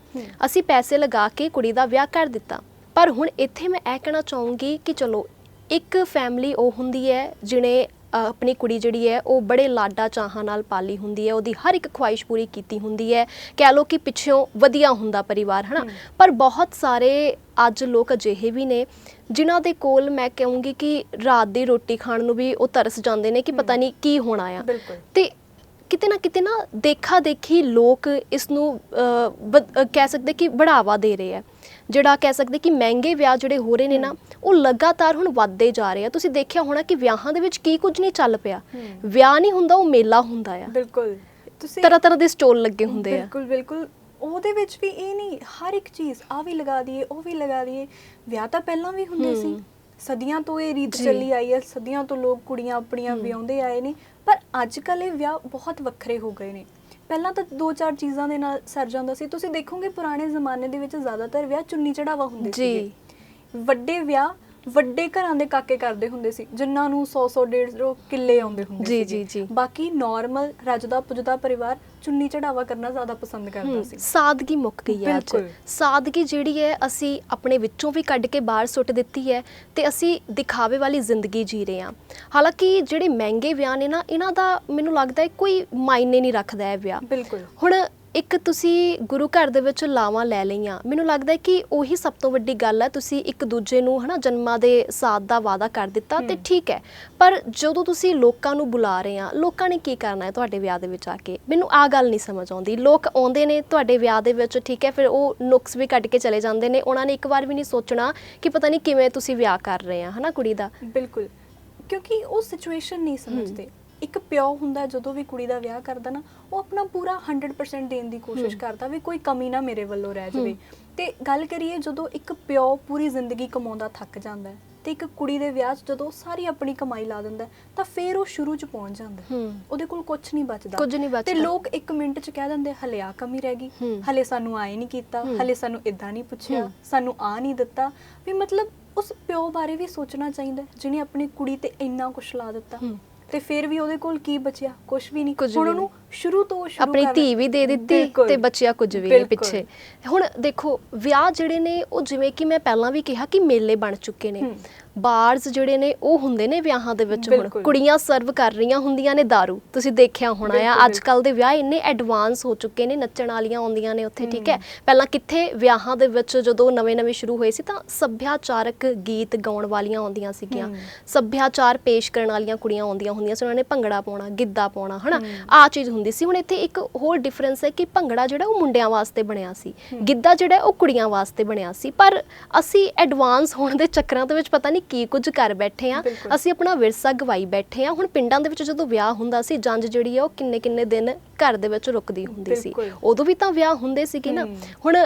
ਅਸੀਂ ਪੈਸੇ ਲਗਾ ਕੇ ਕੁੜੀ ਦਾ ਵਿਆਹ ਕਰ ਦਿੱਤਾ। ਪਰ ਹੁਣ ਇੱਥੇ ਮੈਂ ਇਹ ਕਹਿਣਾ ਚਾਹੂੰਗੀ ਕਿ ਚਲੋ ਇੱਕ ਫੈਮਿਲੀ ਉਹ ਹੁੰਦੀ ਹੈ ਜਿਹਨੇ ਆਪਣੀ ਕੁੜੀ ਜਿਹੜੀ ਹੈ ਉਹ ਬੜੇ ਲਾਡਾ ਚਾਹਾਂ ਨਾਲ ਪਾਲੀ ਹੁੰਦੀ ਹੈ ਉਹਦੀ ਹਰ ਇੱਕ ਖੁਆਇਸ਼ ਪੂਰੀ ਕੀਤੀ ਹੁੰਦੀ ਹੈ। ਕਹਿ ਲੋ ਕਿ ਪਿੱਛੋਂ ਵਧੀਆ ਹੁੰਦਾ ਪਰਿਵਾਰ ਹਨਾ? ਪਰ ਬਹੁਤ ਸਾਰੇ ਅੱਜ ਲੋਕ ਅਜਿਹੇ ਵੀ ਨੇ ਜਿਨ੍ਹਾਂ ਦੇ ਕੋਲ ਮੈਂ ਕਹੂੰਗੀ ਕਿ ਰਾਤ ਦੀ ਰੋਟੀ ਖਾਣ ਨੂੰ ਵੀ ਉਹ ਤਰਸ ਜਾਂਦੇ ਨੇ ਕਿ ਪਤਾ ਨਹੀਂ ਕੀ ਹੋਣਾ ਆ। ਤੇ ਕਿਤੇ ਨਾ ਕਿਤੇ ਨਾ ਦੇਖਾ ਦੇਖੀ ਲੋਕ ਇਸ ਨੂੰ ਕਹਿ ਸਕਦੇ ਕਿ ਬੜਾਵਾ ਦੇ ਰਹੇ ਆ। ਜਿਹੜਾ ਕਹਿ ਸਕਦੇ ਕਿ ਮਹਿੰਗੇ ਵਿਆਹ ਜਿਹੜੇ ਹੋ ਰਹੇ ਨੇ ਨਾ ਉਹ ਲਗਾਤਾਰ ਹੁਣ ਵੱਧਦੇ ਜਾ ਰਹੇ ਆ। ਤੁਸੀਂ ਦੇਖਿਆ ਹੋਣਾ ਕਿ ਵਿਆਹਾਂ ਦੇ ਵਿੱਚ ਕੀ ਕੁਝ ਨਹੀਂ ਚੱਲ ਪਿਆ। ਵਿਆਹ ਨਹੀਂ ਹੁੰਦਾ ਉਹ ਮੇਲਾ ਹੁੰਦਾ ਆ। ਬਿਲਕੁਲ। ਤੁਸੀਂ ਤਰ੍ਹਾਂ ਤਰ੍ਹਾਂ ਦੇ ਸਟੋਲ ਲੱਗੇ ਹੁੰਦੇ ਆ। ਬਿਲਕੁਲ ਬਿਲਕੁਲ। ਉਹਦੇ ਵਿੱਚ ਵੀ ਇਹ ਨਹੀਂ ਹਰ ਇੱਕ ਚੀਜ਼ ਆ ਵੀ ਲਗਾ ਦਈਏ ਉਹ ਵੀ ਲਗਾ ਦਈਏ। ਵਿਆਹ ਤਾਂ ਪਹਿਲਾਂ ਵੀ ਹੁੰਦੇ ਸੀ। ਸਦੀਆਂ ਤੋਂ ਇਹ ਰੀਤ। ਚੱਲੀ ਆਈ ਹੈ। ਸਦੀਆਂ ਤੋਂ ਲੋਕ ਕੁੜੀਆਂ ਆਪਣੀਆਂ ਵਿਆਹੁੰਦੇ ਆਏ ਨੇ। ਪਰ ਅੱਜ ਕੱਲ ਇਹ ਵਿਆਹ ਬਹੁਤ ਵੱਖਰੇ ਹੋ ਗਏ ਨੇ। ਪਹਿਲਾਂ ਤਾਂ ਦੋ ਚਾਰ ਚੀਜ਼ਾਂ ਦੇ ਨਾਲ ਸਰ ਜਾਂਦਾ ਸੀ ਤੁਸੀਂ ਦੇਖੋਗੇ ਪੁਰਾਣੇ ਜ਼ਮਾਨੇ ਦੇ ਵਿੱਚ ਜ਼ਿਆਦਾਤਰ ਵਿਆਹ ਚੁੰਨੀ ਚੜਾਵਾ ਹੁੰਦੇ ਜੀ। ਸੀਗੇ ਵੱਡੇ ਵਿਆਹ ਵੱਡੇ ਘਰਾਂ ਦੇ ਕਾਕੇ ਕਰਦੇ ਹੁੰਦੇ ਸੀ ਜਿਨ੍ਹਾਂ ਨੂੰ 100 100 150 ਕਿੱਲੇ ਆਉਂਦੇ ਹੁੰਦੇ ਜੀ, ਸੀਗੇ। ਜੀ, ਜੀ। ਬਾਕੀ ਨਾਰਮਲ ਰੱਜਦਾ ਪੁੱਜਦਾ ਪਰਿਵਾਰ ਚੁੰਨੀ ਚੜਾਵਾ ਕਰਨਾ ਜ਼ਿਆਦਾ ਪਸੰਦ ਕਰਦਾ ਸੀ ਸਾਦਗੀ ਮੁੱਕ ਗਈ ਹੈ ਅੱਜ ਬਿਲਕੁਲ। ਸਾਦਗੀ ਜਿਹੜੀ ਹੈ ਅਸੀਂ ਆਪਣੇ ਵਿੱਚੋਂ ਵੀ ਕੱਢ ਕੇ ਬਾਹਰ ਸੁੱਟ ਦਿੱਤੀ ਹੈ ਤੇ ਅਸੀਂ ਦਿਖਾਵੇ ਵਾਲੀ ਜ਼ਿੰਦਗੀ ਜੀ ਰਹੇ ਹਾਂ ਹਾਲਾਂਕਿ ਜਿਹੜੇ ਮਹਿੰਗੇ ਵਿਆਹ ਨੇ ਨਾ ਇਹਨਾਂ ਦਾ ਮੈਨੂੰ ਲੱਗਦਾ ਹੈ ਕੋਈ ਮਾਇਨੇ ਨਹੀਂ ਰੱਖਦਾ ਇਹ ਵਿਆਹ ਬਿਲਕੁਲ ਹੁਣ ਇੱਕ ਤੁਸੀਂ ਗੁਰੂ ਘਰ ਦੇ ਵਿੱਚ ਲਾਵਾਂ ਲੈ ਲਈਆਂ। ਮੈਨੂੰ ਲੱਗਦਾ ਹੈ ਕਿ ਉਹੀ ਸਭ ਤੋਂ ਵੱਡੀ ਗੱਲ ਹੈ ਤੁਸੀਂ ਇੱਕ ਦੂਜੇ ਨੂੰ ਹਨਾ ਜਨਮਾਂ ਦੇ ਸਾਥ ਦਾ ਵਾਅਦਾ ਕਰ ਦਿੱਤਾ ਤੇ। ਠੀਕ ਹੈ। ਪਰ ਜਦੋਂ ਤੁਸੀਂ ਲੋਕਾਂ ਨੂੰ ਬੁਲਾ ਰਹੇ ਆ ਲੋਕਾਂ ਨੇ ਕੀ ਕਰਨਾ ਹੈ ਤੁਹਾਡੇ ਵਿਆਹ ਦੇ ਵਿੱਚ ਆ ਕੇ? ਮੈਨੂੰ ਆ ਗੱਲ ਨਹੀਂ ਸਮਝ ਆਉਂਦੀ। ਲੋਕ ਆਉਂਦੇ ਨੇ ਤੁਹਾਡੇ ਵਿਆਹ ਦੇ ਵਿੱਚ ਠੀਕ ਹੈ ਫਿਰ ਉਹ ਨੁਕਸ ਵੀ ਕੱਢ ਕੇ ਚਲੇ ਜਾਂਦੇ ਨੇ। ਉਹਨਾਂ ਨੇ ਇੱਕ ਵਾਰ ਵੀ ਨਹੀਂ ਸੋਚਣਾ ਕਿ ਪਤਾ ਨਹੀਂ ਕਿਵੇਂ ਤੁਸੀਂ ਵਿਆਹ ਕਰ ਰਹੇ ਆ ਹਨਾ ਕੁੜੀ ਦਾ। ਬਿਲਕੁਲ। ਕਿਉਂਕਿ ਉਹ ਸਿਚੁਏਸ਼ਨ ਨਹੀਂ ਸਮਝਦੇ। ਇੱਕ ਪਿਓ ਹੁੰਦਾ ਜਦੋਂ ਵੀ ਕੁੜੀ ਦਾ ਵਿਆਹ ਕਰਦਾ ਨਾ ਉਹ ਆਪਣਾ ਪੂਰਾ 100% ਦੇਣ ਦੀ ਕੋਸ਼ਿਸ਼। ਕਰਦਾ ਵੀ ਕੋਈ ਕਮੀ ਨਾ ਮੇਰੇ ਵੱਲੋਂ ਰਹਿ ਜਾਵੇ। ਤੇ ਗੱਲ ਕਰੀਏ ਜਦੋਂ ਇੱਕ ਪਿਓ ਪੂਰੀ ਜ਼ਿੰਦਗੀ ਕਮਾਉਂਦਾ ਥੱਕ ਜਾਂਦਾ ਤੇ ਇੱਕ ਕੁੜੀ ਦੇ ਵਿਆਹ 'ਚ ਜਦੋਂ ਸਾਰੀ ਆਪਣੀ ਕਮਾਈ ਲਾ ਦਿੰਦਾ ਤਾਂ ਫੇਰ ਉਹ ਸ਼ੁਰੂ 'ਚ ਪਹੁੰਚ ਜਾਂਦਾ ਉਹਦੇ ਕੋਲ ਕੁਝ ਨਹੀਂ ਬਚਦਾ ਕੁਝ ਨਹੀਂ ਤੇ ਬਚਦਾ ਲੋਕ ਇੱਕ ਮਿੰਟ 'ਚ ਕਹਿ ਦਿੰਦੇ ਹਲੇ ਆ ਕਮੀ ਰਹਿ ਗਈ। ਹਲੇ ਸਾਨੂੰ ਆਏ ਨਹੀਂ ਕੀਤਾ। ਹਲੇ ਸਾਨੂੰ ਇਦਾਂ ਨਹੀਂ ਪੁੱਛਿਆ। ਸਾਨੂੰ ਆ ਨਹੀਂ ਦਿੱਤਾ ਵੀ ਮਤਲਬ ਉਸ ਪਿਓ ਬਾਰੇ ਵੀ ਸੋਚਣਾ ਚਾਹੀਦਾ ਜਿਹਨੇ ਆਪਣੀ ਕੁੜੀ ਤੇ ਇੰਨਾ ਕੁਝ ਲਾ ਦਿੱਤਾ। ਤੇ ਫਿਰ ਵੀ ਉਹਦੇ ਕੋਲ ਕੀ ਬਚਿਆ ਕੁਝ ਵੀ ਨਹੀਂ ਕੁਝ ਹੁਣ ਵੀ ਉਹਨੂੰ ਸ਼ੁਰੂ ਤੋਂ ਸ਼ੁਰੂ ਆਪਣੀ ਧੀ ਵੀ ਦੇ ਦਿੱਤੀ। ਤੇ ਬੱਚਿਆ ਕੁਝ ਵੀ ਨਹੀਂ। ਪਿੱਛੇ ਹੁਣ ਦੇਖੋ ਵਿਆਹ ਜਿਹੜੇ ਨੇ ਉਹ ਜਿਵੇਂ ਕਿ ਮੈਂ ਪਹਿਲਾਂ ਵੀ ਕਿਹਾ ਕਿ ਮੇਲੇ ਬਣ ਚੁੱਕੇ ਨੇ। ਬਾਰਸ ਜਿਹੜੇ ਨੇ ਉਹ ਹੁੰਦੇ ਨੇ ਵਿਆਹਾਂ ਦੇ ਵਿੱਚ ਹੁਣ। ਕੁੜੀਆਂ ਸਰਵ ਕਰ ਰਹੀਆਂ ਹੁੰਦੀਆਂ ਨੇ दारू। ਤੁਸੀਂ ਦੇਖਿਆ ਹੋਣਾ ਆ ਅੱਜ ਕੱਲ ਦੇ ਵਿਆਹ ਇੰਨੇ ਐਡਵਾਂਸ ਹੋ ਚੁੱਕੇ ਨੇ ਨੱਚਣ ਵਾਲੀਆਂ ਆਉਂਦੀਆਂ ਨੇ ਉੱਥੇ ਠੀਕ ਹੈ। ਪਹਿਲਾਂ ਕਿੱਥੇ ਵਿਆਹਾਂ ਦੇ ਵਿੱਚ ਜਦੋਂ ਨਵੇਂ-ਨਵੇਂ ਸ਼ੁਰੂ ਹੋਏ ਸੀ ਤਾਂ ਸੱਭਿਆਚਾਰਕ ਗੀਤ ਗਾਉਣ ਵਾਲੀਆਂ ਆਉਂਦੀਆਂ ਸੀਗੀਆਂ। ਸੱਭਿਆਚਾਰ ਪੇਸ਼ ਕਰਨ ਵਾਲੀਆਂ ਕੁੜੀਆਂ ਆਉਂਦੀਆਂ ਹੁੰਦੀਆਂ ਸੀ ਉਹਨਾਂ ਨੇ ਭੰਗੜਾ ਪਾਉਣਾ ਗਿੱਧਾ ਪਾਉਣਾ ਹਨਾ। ਆ ਚੀਜ਼ ਹੁੰਦੀ ਸੀ। ਹੁਣ ਇੱਥੇ ਇੱਕ ਹੋਰ ਡਿਫਰੈਂਸ ਹੈ ਕਿ ਭੰਗੜਾ ਜਿਹੜਾ ਉਹ ਮੁੰਡਿਆਂ ਵਾਸਤੇ ਬਣਿਆ ਸੀ। ਗਿੱਧਾ ਜਿਹੜਾ ਉਹ ਕੁੜੀਆਂ ਵਾਸਤੇ ਬਣਿਆ ਸੀ। ਪਰ ਅਸੀਂ ਐਡਵਾਂਸ ਹੋਣ ਦੇ ਚੱਕਰਾਂ ਦੇ ਵਿੱਚ ਪਤਾ ਨਹੀਂ ਕੀ ਕੁਝ ਕਰ ਬੈਠੇ ਆ। ਅਸੀਂ ਆਪਣਾ ਵਿਰਸਾ ਗਵਾਈ ਬੈਠੇ ਆ। ਹੁਣ ਪਿੰਡਾਂ ਦੇ ਵਿੱਚ ਜਦੋਂ ਵਿਆਹ ਹੁੰਦਾ ਸੀ ਜੰਜ ਜਿਹੜੀ ਆ ਉਹ ਕਿੰਨੇ ਕਿੰਨੇ ਦਿਨ ਘਰ ਦੇ ਵਿੱਚ ਰੁਕਦੀ ਹੁੰਦੀ ਸੀ। ਉਦੋਂ ਵੀ ਤਾਂ ਵਿਆਹ ਹੁੰਦੇ ਸੀਗੇ ਨਾ। ਹੂੰ। ਹੁਣ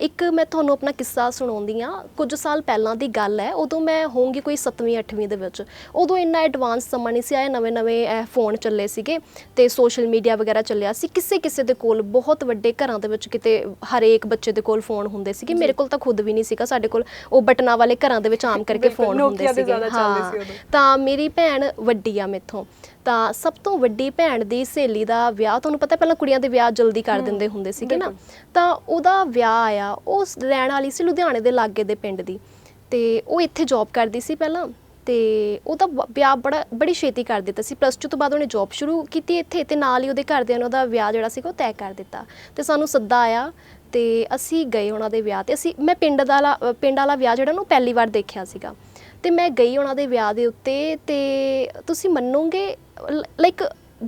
ਇੱਕ ਮੈਂ ਤੁਹਾਨੂੰ ਆਪਣਾ ਕਿੱਸਾ ਸੁਣਾਉਂਦੀ ਆ। ਕੁਝ ਸਾਲ ਪਹਿਲਾਂ ਦੀ ਗੱਲ ਹੈ। ਉਦੋਂ ਮੈਂ ਹੋਊਂਗੀ ਕੋਈ 7ਵੀਂ 8ਵੀਂ ਦੇ ਵਿੱਚ। ਉਦੋਂ ਇੰਨਾ ਐਡਵਾਂਸ ਸਮਾਂ ਨਹੀਂ ਸੀ। ਆਇਆ ਨਵੇਂ ਨਵੇਂ ਫੋਨ ਚੱਲੇ ਸੀਗੇ ਤੇ ਸੋਸ਼ਲ ਮੀਡੀਆ ਵਗੈਰਾ ਚੱਲਿਆ ਸੀ। ਕਿਸੇ ਕਿਸੇ ਦੇ ਕੋਲ ਬਹੁਤ ਵੱਡੇ ਘਰਾਂ ਦੇ ਵਿੱਚ ਕਿਤੇ ਹਰੇਕ ਬੱਚੇ ਦੇ ਕੋਲ ਫੋਨ ਹੁੰਦੇ ਸੀਗੇ। ਮੇਰੇ ਕੋਲ ਤਾਂ ਖੁਦ ਵੀ ਨਹੀਂ ਸੀਗਾ। ਸਾਡੇ ਕੋਲ ਉਹ ਬਟਨਾਂ ਵਾਲੇ ਘਰਾਂ ਦੇ ਵਿੱਚ ਆਮ ਕਰਕੇ ਬਿਲਕੁਲ, ਫੋਨ ਹੁੰਦੇ ਸੀਗੇ। ਉਦੋਂ। ਤਾਂ ਮੇਰੀ ਭੈਣ ਵੱਡੀ ਆ ਮੇਥੋਂ। ਤਾਂ ਸਭ ਤੋਂ ਵੱਡੀ ਭੈਣ ਦੀ ਸਹੇਲੀ ਦਾ ਵਿਆਹ ਤੁਹਾਨੂੰ ਪਤਾ ਪਹਿਲਾਂ ਕੁੜੀਆਂ ਦੇ ਵਿਆਹ ਜਲਦੀ ਕਰ ਦਿੰਦੇ ਹੁੰਦੇ ਸੀਗੇ ਨਾ। ਤਾਂ ਉਹਦਾ ਵਿਆਹ ਆਇਆ ਉਹ ਰਹਿਣ ਵਾਲੀ ਸੀ ਲੁਧਿਆਣੇ ਦੇ ਲਾਗੇ ਦੇ ਪਿੰਡ ਦੀ। ਤੇ ਉਹ ਇੱਥੇ ਜੌਬ ਕਰਦੀ ਸੀ ਪਹਿਲਾਂ। ਤੇ ਉਹ ਤਾਂ ਵਿਆਹ ਬੜਾ ਬੜੀ ਛੇਤੀ ਕਰ ਦਿੱਤਾ ਸੀ। ਪਲੱਸ 2 ਤੋਂ ਬਾਅਦ ਉਹਨੇ ਜੌਬ ਸ਼ੁਰੂ ਕੀਤੀ ਇੱਥੇ ਤੇ ਨਾਲ ਹੀ ਉਹਦੇ ਘਰਦਿਆਂ ਨੇ ਉਹਦਾ ਵਿਆਹ ਜਿਹੜਾ ਸੀਗਾ ਉਹ ਤੈਅ ਕਰ ਦਿੱਤਾ। ਤੇ ਸਾਨੂੰ ਸੱਦਾ ਆਇਆ ਤੇ ਅਸੀਂ ਗਏ ਉਹਨਾਂ ਦੇ ਵਿਆਹ ਤੇ। ਅਸੀਂ ਮੈਂ ਪਿੰਡ ਦਾ ਪਿੰਡ ਵਾਲਾ ਵਿਆਹ ਜਿਹੜਾ ਨੂੰ ਪਹਿਲੀ ਵਾਰ ਦੇਖਿਆ ਸੀਗਾ। ਤੇ ਮੈਂ ਗਈ ਉਹਨਾਂ ਦੇ ਵਿਆਹ ਦੇ ਉੱਤੇ ਤੇ ਤੁਸੀਂ ਮੰਨੋਗੇ ਲਾਈਕ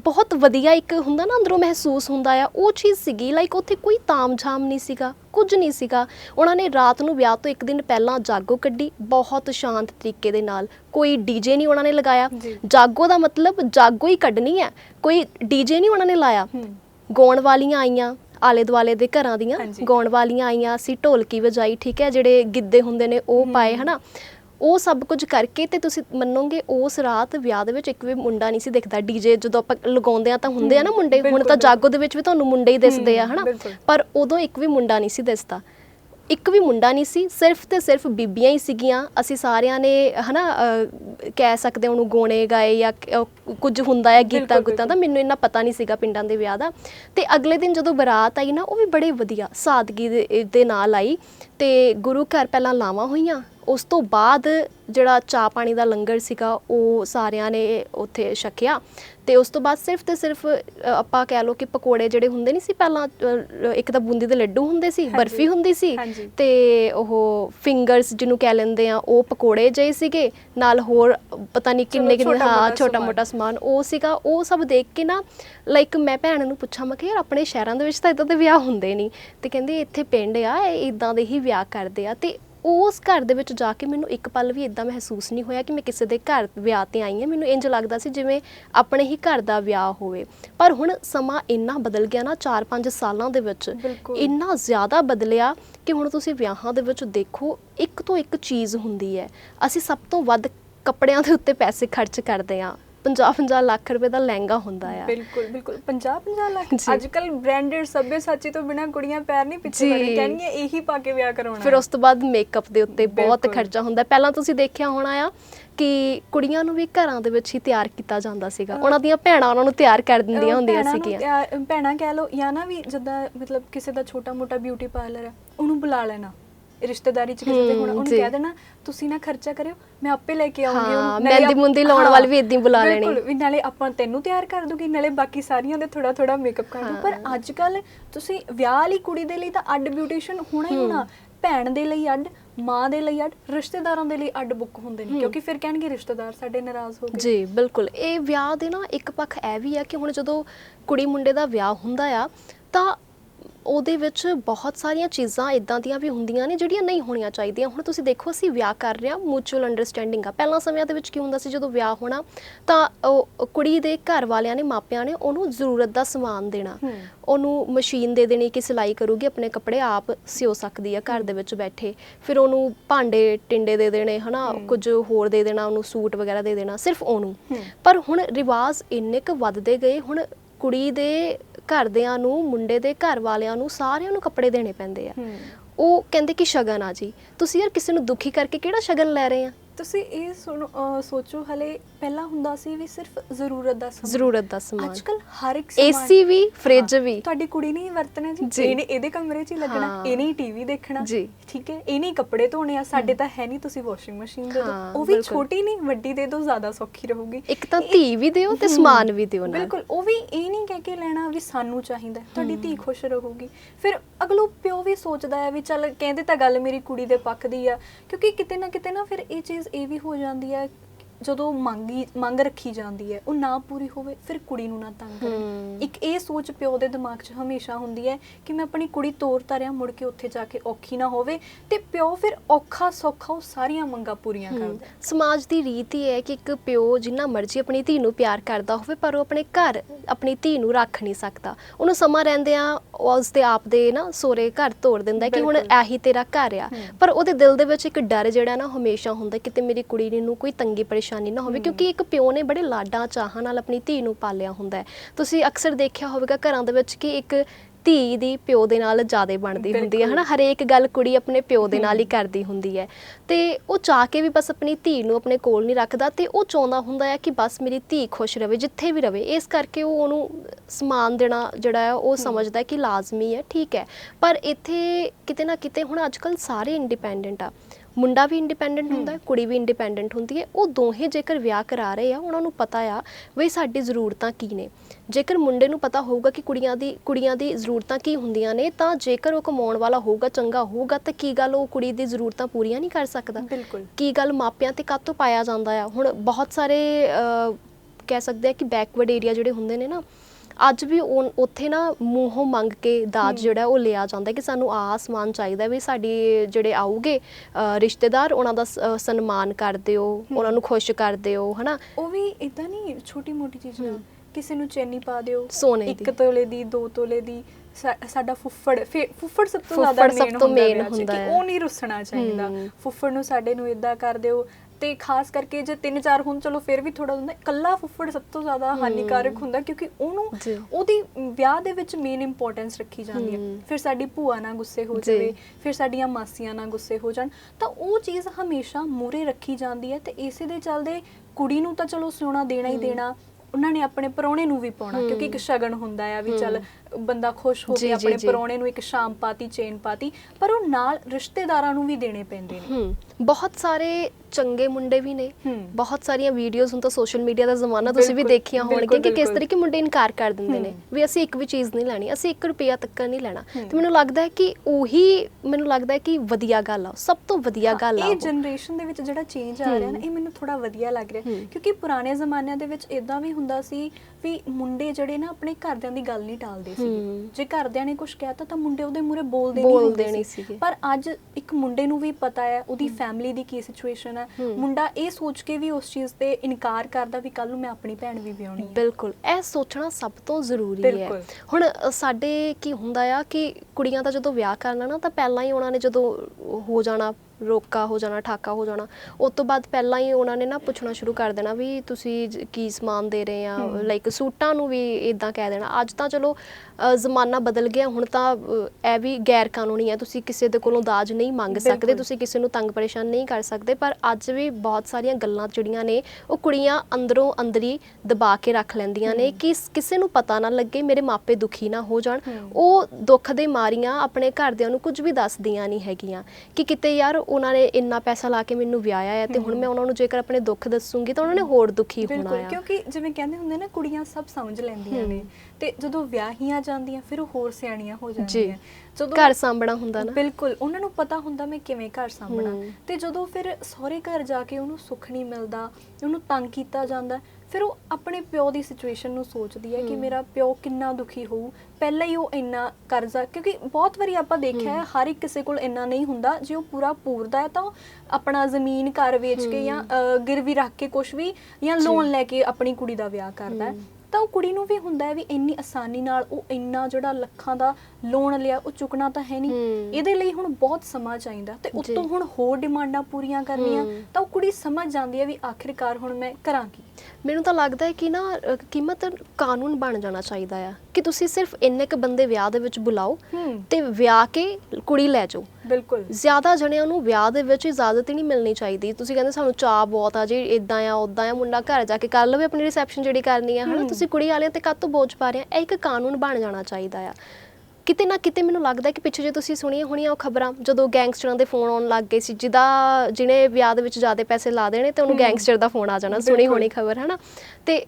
ਬਹੁਤ ਵਧੀਆ ਇੱਕ ਹੁੰਦਾ ਨਾ ਅੰਦਰੋਂ ਮਹਿਸੂਸ ਹੁੰਦਾ ਆ ਉਹ ਚੀਜ਼ ਸੀਗੀ ਲਾਈਕ ਉੱਥੇ ਕੋਈ ਤਾਮਝਾਮ ਨਹੀਂ ਸੀਗਾ ਕੁਝ ਨਹੀਂ ਸੀਗਾ। ਉਹਨਾਂ ਨੇ ਰਾਤ ਨੂੰ ਵਿਆਹ ਤੋਂ ਇੱਕ ਦਿਨ ਪਹਿਲਾਂ ਜਾਗੋ ਕੱਢੀ ਬਹੁਤ ਸ਼ਾਂਤ ਤਰੀਕੇ ਦੇ ਨਾਲ। ਕੋਈ ਡੀਜੇ ਨਹੀਂ ਉਹਨਾਂ ਨੇ ਲਗਾਇਆ। ਜਾਗੋ ਦਾ ਮਤਲਬ ਜਾਗੋ ਹੀ ਕੱਢਣੀ ਹੈ। ਕੋਈ ਡੀਜੇ ਨਹੀਂ ਉਹਨਾਂ ਨੇ ਲਾਇਆ। ਗਾਉਣ ਵਾਲੀਆਂ ਆਈਆਂ ਆਲੇ ਦੁਆਲੇ ਦੇ ਘਰਾਂ ਦੀਆਂ। ਗਾਉਣ ਵਾਲੀਆਂ ਆਈਆਂ ਅਸੀਂ ਢੋਲਕੀ ਵਜਾਈ ਠੀਕ ਹੈ ਜਿਹੜੇ ਗਿੱਧੇ ਹੁੰਦੇ ਨੇ ਉਹ ਪਾਏ ਹਨਾ? ਉਹ ਸਭ ਕੁਝ ਕਰਕੇ ਤੇ ਤੁਸੀਂ ਮੰਨੋਗੇ ਉਸ ਰਾਤ ਵਿਆਹ ਦੇ ਵਿੱਚ ਇੱਕ ਵੀ ਮੁੰਡਾ ਨਹੀਂ ਸੀ ਦਿਖਦਾ ਡੀਜੇ ਜਦੋਂ ਆਪਾਂ ਲਗਾਉਂਦੇ ਆ ਤਾਂ ਹੁੰਦੇ ਆ ਨਾ ਮੁੰਡੇ ਹੁਣ ਤਾਂ ਜਾਗੋ ਦੇ ਵਿੱਚ ਵੀ ਤੁਹਾਨੂੰ ਮੁੰਡੇ ਹੀ ਦਿਸਦੇ ਆ ਹਨਾ। ਪਰ ਉਦੋਂ ਇੱਕ ਵੀ ਮੁੰਡਾ ਨਹੀਂ ਸੀ ਦਿਸਦਾ। ਇੱਕ ਵੀ ਮੁੰਡਾ ਨਹੀਂ ਸੀ ਸਿਰਫ ਤੇ ਸਿਰਫ ਬੀਬੀਆਂ ਹੀ ਸੀਗੀਆਂ। ਅਸੀਂ ਸਾਰਿਆਂ ਨੇ ਹਨਾ ਕਹਿ ਸਕਦੇ ਉਹਨੂੰ ਗੋਣੇ ਗਾਏ ਜਾਂ ਕੁਝ ਹੁੰਦਾ ਹੈ ਗੀਤਾਂ ਗੁੱਤਾਂ ਦਾ ਮੈਨੂੰ ਇੰਨਾ ਪਤਾ ਨਹੀਂ ਸੀਗਾ ਪਿੰਡਾਂ ਦੇ ਵਿਆਹ ਦਾ। ਤੇ ਅਗਲੇ ਦਿਨ ਜਦੋਂ ਬਰਾਤ ਆਈ ਨਾ ਉਹ ਵੀ ਬੜੇ ਵਧੀਆ ਸਾਦਗੀ ਦੇ ਨਾਲ ਆਈ। ਤੇ ਗੁਰੂ ਘਰ ਪਹਿਲਾਂ ਲਾਵਾਂ ਹੋਈਆਂ ਉਸ ਤੋਂ ਬਾਅਦ ਜਿਹੜਾ ਚਾਹ ਪਾਣੀ ਦਾ ਲੰਗਰ ਸੀਗਾ ਉਹ ਸਾਰਿਆਂ ਨੇ ਉੱਥੇ ਛਕਿਆ ਤੇ ਉਸ ਤੋਂ ਬਾਅਦ ਸਿਰਫ ਤੇ ਸਿਰਫ ਆਪਾਂ ਕਹਿ ਲਓ ਕਿ ਪਕੌੜੇ ਜਿਹੜੇ ਹੁੰਦੇ ਨਹੀਂ ਸੀ ਪਹਿਲਾਂ ਇੱਕ ਤਾਂ ਬੂੰਦੀ ਦੇ ਲੱਡੂ ਹੁੰਦੇ ਸੀ। ਬਰਫੀ ਹੁੰਦੀ ਸੀ। ਤੇ ਉਹ ਫਿੰਗਰਸ ਜਿਹਨੂੰ ਕਹਿ ਲੈਂਦੇ ਆ ਉਹ ਪਕੌੜੇ ਜਿਹੇ ਸੀਗੇ ਨਾਲ ਹੋਰ ਪਤਾ ਨਹੀਂ ਕਿੰਨੇ ਕਿੰਨੇ ਹਾਂ ਛੋਟਾ। ਮੋਟਾ ਸਮਾਨ ਉਹ ਸੀਗਾ ਉਹ ਸਭ ਦੇਖ ਕੇ ਨਾ ਲਾਈਕ ਮੈਂ ਭੈਣ ਨੂੰ ਪੁੱਛਾਂ ਮੈਂ ਕਿ ਯਾਰ ਆਪਣੇ ਸ਼ਹਿਰਾਂ ਦੇ ਵਿੱਚ ਤਾਂ ਇਦਾਂ ਦੇ ਵਿਆਹ ਹੁੰਦੇ ਨਹੀਂ ਤੇ ਕਹਿੰਦੇ ਇੱਥੇ ਪਿੰਡ ਆ ਇਹ ਇਦਾਂ ਦੇ ਹੀ ਵਿਆਹ ਕਰਦੇ ਆ। ਤੇ ਉਸ ਘਰ ਦੇ ਵਿੱਚ ਜਾ ਕੇ ਮੈਨੂੰ ਇੱਕ ਪਲ ਵੀ ਇਦਾਂ ਮਹਿਸੂਸ ਨਹੀਂ ਹੋਇਆ ਕਿ ਮੈਂ ਕਿਸੇ ਦੇ ਘਰ ਵਿਆਹ ਤੇ ਆਈ ਹਾਂ। ਮੈਨੂੰ ਇੰਜ ਲੱਗਦਾ ਸੀ ਜਿਵੇਂ ਆਪਣੇ ਹੀ ਘਰ ਦਾ ਵਿਆਹ ਹੋਵੇ। ਪਰ ਹੁਣ ਸਮਾਂ ਇੰਨਾ ਬਦਲ ਗਿਆ ਨਾ 4-5 ਸਾਲਾਂ ਦੇ ਵਿੱਚ। ਇੰਨਾ ਜ਼ਿਆਦਾ ਬਦਲਿਆ ਕਿ ਹੁਣ ਤੁਸੀਂ ਵਿਆਹਾਂ ਦੇ ਵਿੱਚ ਦੇਖੋ ਇੱਕ ਤੋਂ ਇੱਕ ਚੀਜ਼ ਹੁੰਦੀ ਹੈ। ਅਸੀਂ ਸਭ ਤੋਂ ਵੱਧ ਕੱਪੜਿਆਂ ਦੇ ਉੱਤੇ ਪੈਸੇ ਖਰਚ ਕਰਦੇ ਆ 50-50 ਲੱਖ ਰੁਪਏ ਦਾ ਲਹਿੰਗਾ ਹੁੰਦਾ ਆ ਬਿਲਕੁਲ ਬਿਲਕੁਲ 50 50 ਲੱਖ ਜੀ। ਅੱਜ ਕੱਲ ਬ੍ਰਾਂਡਡ ਸੱਭੇ ਸਾਚੀ ਤੋਂ ਬਿਨਾ ਕੁੜੀਆਂ ਪੈਰ ਨਹੀਂ ਪਿੱਛੇ ਜੀ। ਕਹਿਣਗੀਆਂ ਇਹੀ ਪਾ ਕੇ ਵਿਆਹ ਕਰਾਉਣਾ ਫਿਰ ਹੈ। ਉਸ ਤੋਂ ਬਾਅਦ ਮੇਕਅਪ ਦੇ ਉੱਤੇ ਬਹੁਤ ਬਿਲਕੁਲ। ਖਰਚਾ ਹੁੰਦਾ ਹੈ। ਪਹਿਲਾਂ ਤੁਸੀਂ ਦੇਖਿਆ ਹੋਣਾ ਆ ਕਿ ਕੁੜੀਆਂ ਨੂੰ ਵੀ ਘਰਾਂ ਦੇ ਵਿੱਚ ਹੀ ਤਿਆਰ ਕੀਤਾ ਜਾਂਦਾ ਸੀਗਾ ਉਹਨਾਂ ਦੀਆਂ ਭੈਣਾਂ ਉਹਨਾਂ ਨੂੰ ਤਿਆਰ ਕਰ ਦਿੰਦੀਆਂ ਹੁੰਦੀਆਂ ਭੈਣਾਂ ਨੂੰ ਸੀਗੀਆਂ ਭੈਣਾਂ ਕਹਿ ਲਓ ਜਾਂ ਨਾ ਵੀ ਜਿੱਦਾਂ ਮਤਲਬ ਕਿਸੇ ਦਾ ਛੋਟਾ ਮੋਟਾ ਬਿਊਟੀ ਪਾਰਲਰ ਹੈ ਉਹਨੂੰ ਬੁਲਾ ਲੈਣਾ ਰਿਸ਼ਤੇਦਾਰੀ ਚ ਕਿਸੇ ਦੇ ਹੁਣ ਉਹਨੂੰ। ਕਹਿ ਦੇਣਾ ਤੁਸੀਂ ਨਾ ਖਰਚਾ ਕਰਿਓ ਮੈਂ ਆਪੇ ਲੈ ਕੇ ਆਉਂਗੀ ਉਹਨੂੰ। ਮਹਿੰਦੀ ਮੁੰਦੀ ਲਾਉਣ ਵਾਲੀ ਵੀ ਹੀ ਬੁਲਾ ਲੈਣੀ। ਬਿਲਕੁਲ, ਵੀ ਨਾਲੇ ਆਪਾਂ ਤੈਨੂੰ ਤਿਆਰ ਕਰ ਦੂਗੀ ਨਾਲੇ ਬਾਕੀ ਸਾਰੀਆਂ ਦੇ ਥੋੜਾ ਥੋੜਾ ਮੇਕਅਪ ਕਰ ਦੂ ਪਰ। ਅੱਜ ਕੱਲ ਤੁਸੀਂ ਵਿਆਹ ਵਾਲੀ ਕੁੜੀ ਦੇ ਲਈ ਤਾਂ ਅੱਡ ਬਿਊਟੀਸ਼ੀਅਨ ਹੋਣਾ ਹੀ ਹੋਣਾ। ਭੈਣ ਦੇ ਲਈ ਅੱਡ ਮਾਂ ਦੇ ਲਈ ਅੱਡ ਰਿਸ਼ਤੇਦਾਰਾਂ ਦੇ ਲਈ ਅੱਡ ਬੁੱਕ ਹੁੰਦੇ ਨੇ ਕਿਉਂਕਿ ਫਿਰ ਕਹਿਣਗੇ ਰਿਸ਼ਤੇਦਾਰ ਸਾਡੇ ਨਾਰਾਜ਼ ਹੋ ਗਏ। ਜੀ ਬਿਲਕੁਲ। ਇਹ ਵਿਆਹ ਦੇ ਨਾ ਇੱਕ ਪੱਖ ਇਹ ਵੀ ਆ ਕਿ ਹੁਣ ਜਦੋਂ ਕੁੜੀ ਮੁੰਡੇ ਦਾ ਵਿਆਹ ਹੁੰਦਾ ਆ ਤਾਂ ਉਹਦੇ ਵਿੱਚ ਬਹੁਤ ਸਾਰੀਆਂ ਚੀਜ਼ਾਂ ਇਦਾਂ ਦੀਆਂ ਵੀ ਹੁੰਦੀਆਂ ਨੇ ਜਿਹੜੀਆਂ ਨਹੀਂ ਹੋਣੀਆਂ ਚਾਹੀਦੀਆਂ। ਹੁਣ ਤੁਸੀਂ ਦੇਖੋ ਅਸੀਂ ਵਿਆਹ ਕਰ ਰਹੇ ਹਾਂ ਮਿਊਚੁਅਲ ਅੰਡਰਸਟੈਂਡਿੰਗ ਆ। ਪਹਿਲਾਂ ਸਮਿਆਂ ਦੇ ਵਿੱਚ ਕੀ ਹੁੰਦਾ ਸੀ ਜਦੋਂ ਵਿਆਹ ਹੋਣਾ ਤਾਂ ਉਹ ਕੁੜੀ ਦੇ ਘਰ ਵਾਲਿਆਂ ਨੇ ਮਾਪਿਆਂ ਨੇ ਉਹਨੂੰ ਜ਼ਰੂਰਤ ਦਾ ਸਮਾਨ ਦੇਣਾ। ਉਹਨੂੰ ਮਸ਼ੀਨ ਦੇ ਦੇਣੀ ਕਿ ਸਿਲਾਈ ਕਰੂਗੀ ਆਪਣੇ ਕੱਪੜੇ ਆਪ ਸਿਓ ਸਕਦੀ ਆ ਘਰ ਦੇ ਵਿੱਚ ਬੈਠੇ। ਫਿਰ ਉਹਨੂੰ ਭਾਂਡੇ ਟਿੰਡੇ ਦੇ ਦੇਣੇ ਹਨਾ ਕੁਝ ਹੋਰ ਦੇ ਦੇਣਾ ਉਹਨੂੰ ਸੂਟ ਵਗੈਰਾ ਦੇ ਦੇਣਾ ਸਿਰਫ ਉਹਨੂੰ। ਪਰ ਹੁਣ ਰਿਵਾਜ ਇੰਨੇ ਕੁ ਵੱਧਦੇ ਗਏ ਹੁਣ ਕੁੜੀ ਦੇ ਘਰਦਿਆਂ ਨੂੰ ਮੁੰਡੇ ਦੇ ਘਰ ਵਾਲਿਆਂ ਨੂੰ ਸਾਰਿਆਂ ਨੂੰ ਕੱਪੜੇ ਦੇਣੇ ਪੈਂਦੇ ਆ। ਉਹ ਕਹਿੰਦੇ ਕਿ ਸ਼ਗਨ ਆ ਜੀ। ਤੁਸੀਂ ਯਾਰ ਕਿਸੇ ਨੂੰ ਦੁਖੀ ਕਰਕੇ ਕਿਹੜਾ ਸ਼ਗਨ ਲੈ ਰਹੇ ਆ? ਤੁਸੀਂ ਇਹ ਸੁਣੋ ਅਹ ਸੋਚੋ ਹਲੇ ਪਹਿਲਾਂ ਹੁੰਦਾ ਸੀ ਵੀ ਸਿਰਫ ਜ਼ਰੂਰਤ ਦਾ ਸਮਾਨ ਜ਼ਰੂਰਤ ਦਾ ਸਮਾਨ ਅੱਜ ਕੱਲ ਹਰ ਇੱਕ ਸਮਾਨ ਏਸੀ ਵੀ ਫ੍ਰਿਜ ਹਾਂ, ਵੀ। ਤੁਹਾਡੀ ਕੁੜੀ ਨੇ ਹੀ ਵਰਤਣਾ ਜੀ। ਜੀ। ਇਹਨੇ ਇਹਦੇ ਕਮਰੇ 'ਚ ਹੀ ਲੱਗਣਾ ਹਾਂ। ਇਹਨੇ ਹੀ ਟੀਵੀ ਦੇਖਣਾ ਜੀ। ਠੀਕ ਹੈ? ਇਹਨੇ ਹੀ ਕੱਪੜੇ ਧੋਣੇ ਆ ਸਾਡੇ ਤਾਂ ਹੈ ਨਹੀਂ ਤੁਸੀਂ ਵਾਸ਼ਿੰਗ ਮਸ਼ੀਨ ਦੇ ਹਾਂ, ਦਿਓ ਉਹ ਵੀ ਬਿਲਕੁਲ। ਛੋਟੀ ਨਹੀਂ ਵੱਡੀ ਦੇ ਦਿਓ ਜ਼ਿਆਦਾ ਸੌਖੀ ਰਹੂਗੀ। ਇੱਕ ਤਾਂ ਧੀ ਵੀ ਦਿਓ ਤੇ ਸਮਾਨ ਵੀ ਦਿਓ ਨਾਲ। ਬਿਲਕੁਲ ਉਹ ਵੀ ਇਹ ਨਹੀਂ ਕਹਿ ਕੇ ਲੈਣਾ ਵੀ ਸਾਨੂੰ ਚਾਹੀਦਾ ਹੈ, ਤੁਹਾਡੀ ਧੀ ਖੁਸ਼ ਰਹੂਗੀ। ਫਿਰ ਅਗਲੋ ਪਿਓ ਵੀ ਸੋਚਦਾ ਹੈ ਵੀ ਚੱਲ ਕਹਿੰਦੇ ਤਾਂ ਗੱਲ ਮੇਰੀ ਕੁੜੀ ਦੇ ਪੱਖ ਦੀ ਆ ਕਿਉਂਕਿ ਕਿਤੇ ਨਾ ਕਿਤੇ ਨਾ ਫਿਰ ਇਹ ਚੀਜ਼ ਇਹ ਵੀ ਹੋ ਜਾਂਦੀ ਹੈ ਜਦੋਂ ਮੰਗੀ ਮੰਗ ਰੱਖੀ ਜਾਂਦੀ ਹੈ ਉਹ ਨਾ ਪੂਰੀ ਹੋਵੇ ਫਿਰ ਕੁੜੀ ਨੂੰ ਨਾ ਤੰਗ। ਕਰੇ ਇੱਕ ਇਹ ਸੋਚ ਪਿਓ ਦੇ ਦਿਮਾਗ 'ਚ ਹਮੇਸ਼ਾ ਹੁੰਦੀ ਹੈ ਕਿ ਮੈਂ ਆਪਣੀ ਕੁੜੀ ਤੋਰ ਤਰਿਆ ਮੁੜ ਕੇ ਉੱਥੇ ਜਾ ਕੇ ਔਖੀ ਨਾ ਹੋਵੇ ਤੇ ਪਿਓ ਫਿਰ ਔਖਾ ਸੌਖਾ ਉਹ ਸਾਰੀਆਂ ਮੰਗਾਂ ਪੂਰੀਆਂ ਕਰਦਾ। ਸਮਾਜ ਦੀ ਰੀਤ ਹੀ ਹੈ ਕਿ ਇੱਕ ਪਿਓ ਜਿੰਨਾ ਮਰਜ਼ੀ ਆਪਣੀ ਧੀ ਨੂੰ ਪਿਆਰ ਕਰਦਾ ਹੋਵੇ ਪਰ ਉਹ ਆਪਣੇ ਘਰ ਆਪਣੀ ਧੀ ਨੂੰ ਰੱਖ ਨਹੀਂ ਸਕਦਾ ਉਹਨੂੰ ਸਮਾਂ ਰਹਿੰਦਿਆਂ ਉਸ ਦੇ ਆਪ ਦੇ ਨਾ ਸੋਰੇ ਘਰ ਤੋੜ ਦਿੰਦਾ ਕਿ ਹੁਣ। ਇਹੀ ਤੇਰਾ ਘਰ ਆ। ਪਰ ਉਹਦੇ ਦਿਲ ਦੇ ਵਿੱਚ ਇੱਕ ਡਰ ਜਿਹੜਾ ਨਾ ਹਮੇਸ਼ਾ ਹੁੰਦਾ ਕਿਤੇ ਮੇਰੀ ਕੁੜੀ ਨੂੰ ਕੋਈ ਤੰਗੀ ਪਰੇਸ਼ਾਨੀ ਨਾ ਹੋਵੇ ਕਿਉਂਕਿ ਇੱਕ ਪਿਓ ਨੇ ਬੜੇ ਲਾਡਾਂ ਚਾਹਾਂ ਨਾਲ ਆਪਣੀ ਧੀ ਨੂੰ ਪਾਲਿਆ ਹੁੰਦਾ ਹੈ। ਤੁਸੀਂ ਅਕਸਰ ਦੇਖਿਆ ਹੋਵੇਗਾ ਘਰਾਂ ਦੇ ਵਿੱਚ ਕਿ ਇੱਕ ਧੀ ਦੀ ਪਿਓ ਦੇ ਨਾਲ ਜ਼ਿਆਦਾ ਬਣਦੀ ਹੁੰਦੀ ਹੈ। ਹਨਾ? ਹਰੇਕ ਗੱਲ ਕੁੜੀ ਆਪਣੇ ਪਿਓ ਦੇ ਨਾਲ ਹੀ ਕਰਦੀ ਹੁੰਦੀ ਹੈ। ਤੇ ਉਹ ਚਾਹ ਕੇ ਵੀ ਬਸ ਆਪਣੀ ਧੀ ਨੂੰ ਆਪਣੇ ਕੋਲ ਨਹੀਂ ਰੱਖਦਾ ਤੇ ਉਹ ਚਾਹੁੰਦਾ ਹੁੰਦਾ ਹੈ ਕਿ ਬਸ ਮੇਰੀ ਧੀ ਖੁਸ਼ ਰਵੇ ਜਿੱਥੇ ਵੀ ਰਵੇ। ਇਸ ਕਰਕੇ ਉਹ ਉਹਨੂੰ ਸਮਾਨ ਦੇਣਾ ਜਿਹੜਾ ਹੈ ਉਹ ਸਮਝਦਾ ਹੈ ਕਿ ਲਾਜ਼ਮੀ ਹੈ ਠੀਕ ਹੈ। ਪਰ ਇੱਥੇ ਕਿਤੇ ਨਾ ਕਿਤੇ ਹੁਣ ਅੱਜਕੱਲ ਸਾਰੇ ਇੰਡੀਪੈਂਡੈਂਟ ਆ। ਮੁੰਡਾ ਵੀ ਇੰਡੀਪੈਂਡੈਂਟ ਹੁੰਦਾ ਹੈ ਕੁੜੀ ਵੀ ਇੰਡੀਪੈਂਡੈਂਟ ਹੁੰਦੀ ਹੈ ਉਹ ਦੋਹੇ ਜੇਕਰ ਵਿਆਹ ਕਰਾ ਰਹੇ ਆ ਉਹਨਾਂ ਨੂੰ ਪਤਾ ਆ ਵੀ ਸਾਡੀ ਜ਼ਰੂਰਤਾਂ ਕੀ ਨੇ। ਜੇਕਰ ਮੁੰਡੇ ਨੂੰ ਪਤਾ ਹੋਊਗਾ ਕਿ ਕੁੜੀਆਂ ਦੀ ਕੁੜੀਆਂ ਦੀ ਜ਼ਰੂਰਤਾਂ ਕੀ ਹੁੰਦੀਆਂ ਨੇ ਤਾਂ ਜੇਕਰ ਉਹ ਕਮਾਉਣ ਵਾਲਾ ਹੋਊਗਾ ਚੰਗਾ ਹੋਊਗਾ ਤਾਂ ਕੀ ਗੱਲ ਉਹ ਕੁੜੀ ਦੀ ਜ਼ਰੂਰਤਾਂ ਪੂਰੀਆਂ ਨਹੀਂ ਕਰ ਸਕਦਾ? ਬਿਲਕੁਲ। ਕੀ ਗੱਲ ਮਾਪਿਆਂ ਤੇ ਕਾਹਤੋਂ ਪਾਇਆ ਜਾਂਦਾ ਆ? ਹੁਣ ਬਹੁਤ ਸਾਰੇ ਕਹਿ ਸਕਦੇ ਆ ਕਿ ਬੈਕਵਰਡ ਏਰੀਆ ਜਿਹੜੇ ਹੁੰਦੇ ਨੇ ਨਾ ਅੱਜ ਵੀ ਉੱਥੇ ਨਾ ਮੂੰਹੋਂ ਮੰਗ ਕੇ ਦਾਜ ਜਿਹੜਾ ਉਹ ਲਿਆ ਜਾਂਦਾ ਕਿ ਸਾਨੂੰ ਆਹ ਸਮਾਨ ਚਾਹੀਦਾ ਵੀ ਸਾਡੀ ਜਿਹੜੇ ਆਉਗੇ ਰਿਸ਼ਤੇਦਾਰ ਉਹਨਾਂ ਦਾ ਸਨਮਾਨ ਕਰ ਦਿਓ ਉਹਨਾਂ ਨੂੰ ਖੁਸ਼ ਕਰ ਦਿਓ ਹਨਾ ਉਹ ਵੀ ਇਦਾਂ ਨਹੀਂ ਛੋਟੀ ਮੋਟੀ ਚੀਜ਼ ਨਾ ਕਿਸੇ ਨੂੰ ਚੈਨੀ ਪਾ ਦਿਓ ਸੋਨੇ ਦੀ। ਇੱਕ ਤੋਲੇ ਦੀ ਦੋ ਤੋਲੇ ਦੀ ਸਾਡਾ ਫੁੱਫੜ ਫੁੱਫੜ ਸਭ ਤੋਂ ਜ਼ਿਆਦਾ ਤੋਂ ਹੁੰਦਾ ਕਿ ਹੈ। ਉਹ ਨਹੀਂ ਰੁੱਸਣਾ ਚਾਹੀਦਾ। ਫੁੱਫੜ ਨੂੰ ਸਾਡੇ ਨੂੰ ਇਦਾਂ ਕਰ ਦਿਓ ਤੇ ਖਾਸ ਕਰਕੇ ਜੇ ਤਿੰਨ ਚਾਰ ਹੁਣ ਚਲੋ ਫਿਰ ਵੀ ਥੋੜਾ ਹੁੰਦਾ ਕੱਲਾ ਫੁੱਫੜ ਸਭ ਤੋਂ ਜ਼ਿਆਦਾ ਹਾਨੀਕਾਰਕ ਹੁੰਦਾ ਕਿਉਂਕਿ ਉਹਨੂੰ। ਉਹਦੀ ਵਿਆਹ ਦੇ ਵਿੱਚ ਮੇਨ ਇੰਪੋਰਟੈਂਸ ਰੱਖੀ ਜਾਂਦੀ ਹੈ। ਫਿਰ ਸਾਡੀ ਭੂਆ ਨਾਲ ਗੁੱਸੇ ਹੋ। ਜਾਵੇ ਫਿਰ ਸਾਡੀਆਂ ਮਾਸੀਆਂ ਨਾਲ ਗੁੱਸੇ ਹੋ ਜਾਣ ਤਾਂ ਉਹ ਚੀਜ਼ ਹਮੇਸ਼ਾ ਮੂਰੇ ਰੱਖੀ ਜਾਂਦੀ ਹੈ ਤੇ ਇਸੇ ਦੇ ਚੱਲਦੇ ਕੁੜੀ ਨੂੰ ਤਾਂ ਚਲੋ ਸੋਨਾ ਦੇਣਾ ਹੀ ਦੇਣਾ ਉਹਨਾਂ ਨੇ ਆਪਣੇ ਪਰੌਣੇ ਨੂੰ ਵੀ ਪਾਉਣਾ ਕਿਉਂਕਿ ਇੱਕ ਸ਼ਗਨ ਹੁੰਦਾ ਆ ਵੀ ਚੱਲ ਬੰਦਾ ਖੁਸ਼ ਹੋ ਕੇ ਆਪਣੇ। ਪਰੌਣੇ ਨੂੰ ਇੱਕ ਸ਼ਾਮ ਪਾਤੀ ਚੇਨ ਪਾਤੀ ਪਰ ਉਹ ਨਾਲ ਰਿਸ਼ਤੇਦਾਰਾਂ ਨੂੰ ਵੀ ਦੇਣੇ ਪੈਂਦੇ ਨੇ ਬਹੁਤ ਸਾਰੇ ਚੰਗੇ ਮੁੰਡੇ ਵੀ ਨੇ। ਬਹੁਤ ਸਾਰੀਆਂ ਵੀਡੀਓਜ਼ ਹੁਣ ਤਾਂ ਸੋਸ਼ਲ ਮੀਡੀਆ ਦਾ ਜ਼ਮਾਨਾ ਤੁਸੀਂ ਵੀ ਦੇਖੀਆਂ ਹੋਣਗੀਆਂ ਕਿ ਕਿਸ। ਤਰੀਕੇ ਮੁੰਡੇ ਇਨਕਾਰ ਕਰ ਦਿੰਦੇ ਨੇ। ਵੀ ਅਸੀਂ ਇੱਕ ਵੀ ਚੀਜ਼ ਨਹੀਂ ਲੈਣੀ ਅਸੀਂ 1 ਰੁਪਿਆ ਤੱਕ ਨਹੀਂ ਲੈਣਾ। ਤੇ ਮੈਨੂੰ ਲੱਗਦਾ ਹੈ ਕਿ ਉਹੀ ਮੈਨੂੰ ਲੱਗਦਾ ਹੈ ਕਿ ਵਧੀਆ ਗੱਲ ਆ ਸਭ ਤੋਂ ਵਧੀਆ ਗੱਲ ਆ ਇਹ। ਜਨਰੇਸ਼ਨ ਦੇ ਵਿੱਚ ਜਿਹੜਾ ਚੇਂਜ ਆ ਰਿਹਾ ਨਾ ਇਹ ਮੈਨੂੰ ਥੋੜਾ ਵਧੀਆ ਲੱਗ ਰਿਹਾ। ਕਿਉਂਕਿ ਪੁਰਾਣੇ ਜ਼ਮਾਨਿਆਂ ਦੇ ਵਿੱਚ ਇਦਾਂ ਵੀ ਹੁੰਦਾ ਸੀ ਵੀ ਮੁੰਡੇ ਜਿਹੜੇ ਨਾ ਆਪਣੇ ਘਰਦਿਆਂ ਦੀ ਗੱਲ ਨਹੀਂ ਟਾਲਦੇ ਸੀ। ਜੇ ਘਰਦਿਆਂ ਨੇ ਕੁਝ ਕਹਿਤਾ ਤਾਂ ਮੁੰਡੇ ਉਹਦੇ ਮੂਰੇ ਬੋਲਦੇ ਨਹੀਂ ਹੁੰਦੇ ਸੀ। ਪਰ ਅੱਜ ਇੱਕ ਮੁੰਡੇ ਨੂੰ ਵੀ ਪਤਾ ਹੈ ਉਹਦੀ ਫੈਮਿਲੀ ਦੀ ਕੀ ਸਿਚੁਏਸ਼ਨ ਹੈ। ਮੁੰਡਾ ਇਹ ਸੋਚ ਕੇ ਵੀ ਉਸ ਚੀਜ਼ ਤੇ ਇਨਕਾਰ ਕਰਦਾ ਵੀ ਕੱਲ ਨੂੰ ਮੈਂ ਆਪਣੀ ਭੈਣ ਵੀ ਵਿਆਹਣੀ ਹੈ ਬਿਲਕੁਲ ਇਹ ਸੋਚਣਾ ਸਭ ਤੋਂ ਜ਼ਰੂਰੀ ਹੈ। ਹੁਣ ਸਾਡੇ ਕੀ ਹੁੰਦਾ ਆ ਕਿ ਕੁੜੀਆਂ ਦਾ ਜਦੋਂ ਵਿਆਹ ਕਰਨਾ ਨਾ ਤਾਂ ਪਹਿਲਾਂ ਹੀ ਉਹਨਾਂ ਨੇ ਜਦੋਂ ਹੋ ਜਾਣਾ ਰੋਕਾ ਹੋ ਜਾਣਾ ਠਾਕਾ ਹੋ ਜਾਣਾ ਉਸ ਤੋਂ ਬਾਅਦ ਪਹਿਲਾਂ ਹੀ ਉਹਨਾਂ ਨੇ ਨਾ ਪੁੱਛਣਾ ਸ਼ੁਰੂ ਕਰ ਦੇਣਾ ਵੀ ਤੁਸੀਂ ਜ- ਕੀ ਸਮਾਨ ਦੇ ਰਹੇ ਆ। ਲਾਈਕ ਸੂਟਾਂ ਨੂੰ ਵੀ ਇਦਾਂ ਕਹਿ ਦੇਣਾ ਅੱਜ ਤਾਂ ਚਲੋ ਅ, ਜ਼ਮਾਨਾ ਬਦਲ ਗਿਆ ਹੁਣ ਤਾਂ ਅ, ਇਹ ਵੀ ਗੈਰ ਕਾਨੂੰਨੀ ਹੈ ਤੁਸੀਂ ਕਿਸੇ ਦੇ ਕੋਲੋਂ ਦਾਜ ਨਹੀਂ ਮੰਗ ਸਕਦੇ ਬਿਲਕੁਲ। ਤੁਸੀਂ ਕਿਸੇ ਨੂੰ ਤੰਗ ਪਰੇਸ਼ਾਨ ਨਹੀਂ ਕਰ ਸਕਦੇ ਪਰ ਅੱਜ ਵੀ ਬਹੁਤ ਸਾਰੀਆਂ ਗੱਲਾਂ ਜਿਹੜੀਆਂ ਨੇ ਉਹ ਕੁੜੀਆਂ ਅੰਦਰੋਂ ਅੰਦਰੀ ਦਬਾ ਕੇ ਰੱਖ ਲੈਂਦੀਆਂ ਨੇ ਕਿ ਸ- ਕਿਸੇ ਨੂੰ ਪਤਾ ਨਾ ਲੱਗੇ ਮੇਰੇ ਮਾਪੇ ਦੁਖੀ ਨਾ ਹੋ ਜਾਣ। ਉਹ ਦੁੱਖ ਦੇ ਮਾਰੀਆਂ ਆਪਣੇ ਘਰਦਿਆਂ ਨੂੰ ਕੁਝ ਵੀ ਦੱਸਦੀਆਂ ਨਹੀਂ ਹੈਗੀਆਂ ਕਿ ਕਿਤੇ ਯਾਰ ਉਹਨਾਂ ਨੇ ਇੰਨਾ ਪੈਸਾ ਲਾ ਕੇ ਮੈਨੂੰ ਵਿਆਹਿਆ ਹੈ ਤੇ ਹੁਣ ਮੈਂ ਉਹਨਾਂ ਨੂੰ ਜੇਕਰ ਆਪਣੇ ਦੁੱਖ ਦੱਸੂਗੀ ਤਾਂ ਉਹਨਾਂ ਨੇ ਹੋਰ ਦੁਖੀ ਹੋਣਾ ਬਿਲਕੁਲ ਆ। ਕਿਉਂਕਿ ਜਿਵੇਂ ਕਹਿੰਦੇ ਹੁੰਦੇ ਨਾ ਕੁੜੀਆਂ ਸਭ ਸਮਝ ਲੈਂਦੀਆਂ ਨੇ। ਤੇ ਜਦੋਂ ਵਿਆਹੀਆਂ ਜਾਂਦੀਆਂ ਫਿਰ ਉਹ ਹੋਰ ਸਿਆਣੀਆਂ ਹੋ ਜਾਂਦੀਆਂ। ਜਦੋਂ ਘਰ ਸਾਂਭਣਾ ਹੁੰਦਾ ਨਾ। ਬਿਲਕੁਲ ਉਹਨਾਂ ਨੂੰ ਪਤਾ ਹੁੰਦਾ ਮੈਂ ਕਿਵੇਂ ਘਰ ਸਾਂਭਣਾ। ਤੇ ਜਦੋਂ ਫਿਰ ਸਹੁਰੇ ਘਰ ਜਾ ਕੇ ਉਹਨੂੰ ਸੁੱਖ ਨਹੀਂ ਮਿਲਦਾ ਉਹਨੂੰ ਤੰਗ ਕੀਤਾ ਜਾਂਦਾ ਫਿਰ ਉਹ ਆਪਣੇ ਪਿਓ ਦੀ ਸਿਚੁਏਸ਼ਨ ਨੂੰ ਸੋਚਦੀ ਹੈ ਕਿ। ਮੇਰਾ ਪਿਓ ਕਿੰਨਾ ਦੁਖੀ ਹੋਊ ਪਹਿਲਾਂ ਹੀ ਉਹ ਇੰਨਾ ਕਰਜ਼ਾ ਕਿਉਂਕਿ ਬਹੁਤ ਵਾਰੀ ਆਪਾਂ ਦੇਖਿਆ ਹੈ ਹਰ ਇੱਕ ਕਿਸੇ ਕੋਲ ਇੰਨਾ ਨਹੀਂ ਹੁੰਦਾ ਜੇ ਉਹ ਪੂਰਾ ਪੂਰਦਾ ਹੈ ਤਾਂ ਆਪਣਾ ਜ਼ਮੀਨ ਘਰ ਵੇਚ ਕੇ ਜਾਂ ਗਿਰਵੀ ਰੱਖ ਕੇ ਕੁਝ ਵੀ ਜਾਂ। ਲੋਨ ਲੈ ਕੇ ਆਪਣੀ ਕੁੜੀ ਦਾ ਵਿਆਹ ਕਰਦਾ ਹੈ। ਤਾਂ ਉਹ ਕੁੜੀ ਨੂੰ ਵੀ ਹੁੰਦਾ ਹੈ ਵੀ ਇੰਨੀ ਆਸਾਨੀ ਨਾਲ ਉਹ ਇੰਨਾ ਜਿਹੜਾ ਲੱਖਾਂ ਦਾ ਲੋਨ ਲਿਆ ਉਹ ਚੁੱਕਣਾ ਤਾਂ ਹੈ ਨਹੀਂ। ਇਹਦੇ ਲਈ ਹੁਣ ਬਹੁਤ ਸਮਾਂ ਚਾਹੀਦਾ ਤੇ। ਉੱਤੋਂ ਹੁਣ ਹੋਰ ਡਿਮਾਂਡਾਂ ਪੂਰੀਆਂ ਕਰਨੀਆਂ। ਤਾਂ ਉਹ ਕੁੜੀ ਸਮਝ ਜਾਂਦੀ ਹੈ ਵੀ ਆਖਿਰਕਾਰ ਹੁਣ ਮੈਂ ਕਰਾਂ ਕੀ ਮੈਨੂੰ ਤਾਂ ਲੱਗਦਾ ਹੈ ਕਿ ਨਾ ਅ, ਕੀਮਤ ਕਾਨੂੰਨ ਬਣ ਜਾਣਾ ਚਾਹੀਦਾ ਆ। ਕਿ ਤੁਸੀਂ ਸਿਰਫ ਇੰਨੇ ਕ ਬੰਦੇ ਵਿਆਹ ਦੇ ਵਿੱਚ ਬੁਲਾਓ ਹੂੰ। ਤੇ ਵਿਆਹ ਕੇ ਕੁੜੀ ਲੈ ਜਾਓ। ਬਿਲਕੁਲ। ਜ਼ਿਆਦਾ ਜਣਿਆਂ ਨੂੰ ਵਿਆਹ ਦੇ ਵਿੱਚ ਇਜਾਜ਼ਤ ਹੀ ਨਹੀਂ ਮਿਲਣੀ ਚਾਹੀਦੀ। ਤੁਸੀਂ ਕਹਿੰਦੇ ਸਾਨੂੰ ਚਾਹ ਬਹੁਤ ਆ ਜੀ ਇਦਾਂ ਆ ਉਦਾਂ ਆ ਮੁੰਡਾ ਘਰ ਜਾ ਕੇ ਕਰ ਲਵੇ ਆਪਣੀ ਰਿਸੈਪਸ਼ਨ ਜਿਹੜੀ ਕਰਨੀ ਆ ਹਨਾ। ਤੁਸੀਂ ਕੁੜੀ ਵਾਲਿਆਂ ਤੇ ਕਾਹਤੋਂ ਬੋਝ ਪਾ ਰਹੇ ਆ। ਇਹ ਇੱਕ ਕਾਨੂੰਨ ਬਣ ਜਾਣਾ ਚਾਹੀਦਾ ਆ। ਕਿਤੇ ਨਾ ਕਿਤੇ ਮੈਨੂੰ ਲੱਗਦਾ ਕਿ ਪਿੱਛੇ ਜੇ ਤੁਸੀਂ ਸੁਣੀਆਂ ਹੋਣੀਆਂ ਉਹ ਖਬਰਾਂ ਜਦੋਂ ਗੈਂਗਸਟਰਾਂ ਦੇ ਫੋਨ ਆਉਣ ਲੱਗ ਗਏ ਸੀ ਜਿਹਦਾ ਜਿਹਨੇ ਵਿਆਹ ਦੇ ਵਿੱਚ ਜ਼ਿਆਦਾ ਪੈਸੇ ਲਾ ਦੇਣੇ ਤੇ ਉਹਨੂੰ। ਗੈਂਗਸਟਰ ਦਾ ਫੋਨ ਆ ਜਾਣਾ ਸੁਣੀ। ਹੋਣੀ ਖਬਰ ਹਨਾ? ਤੇ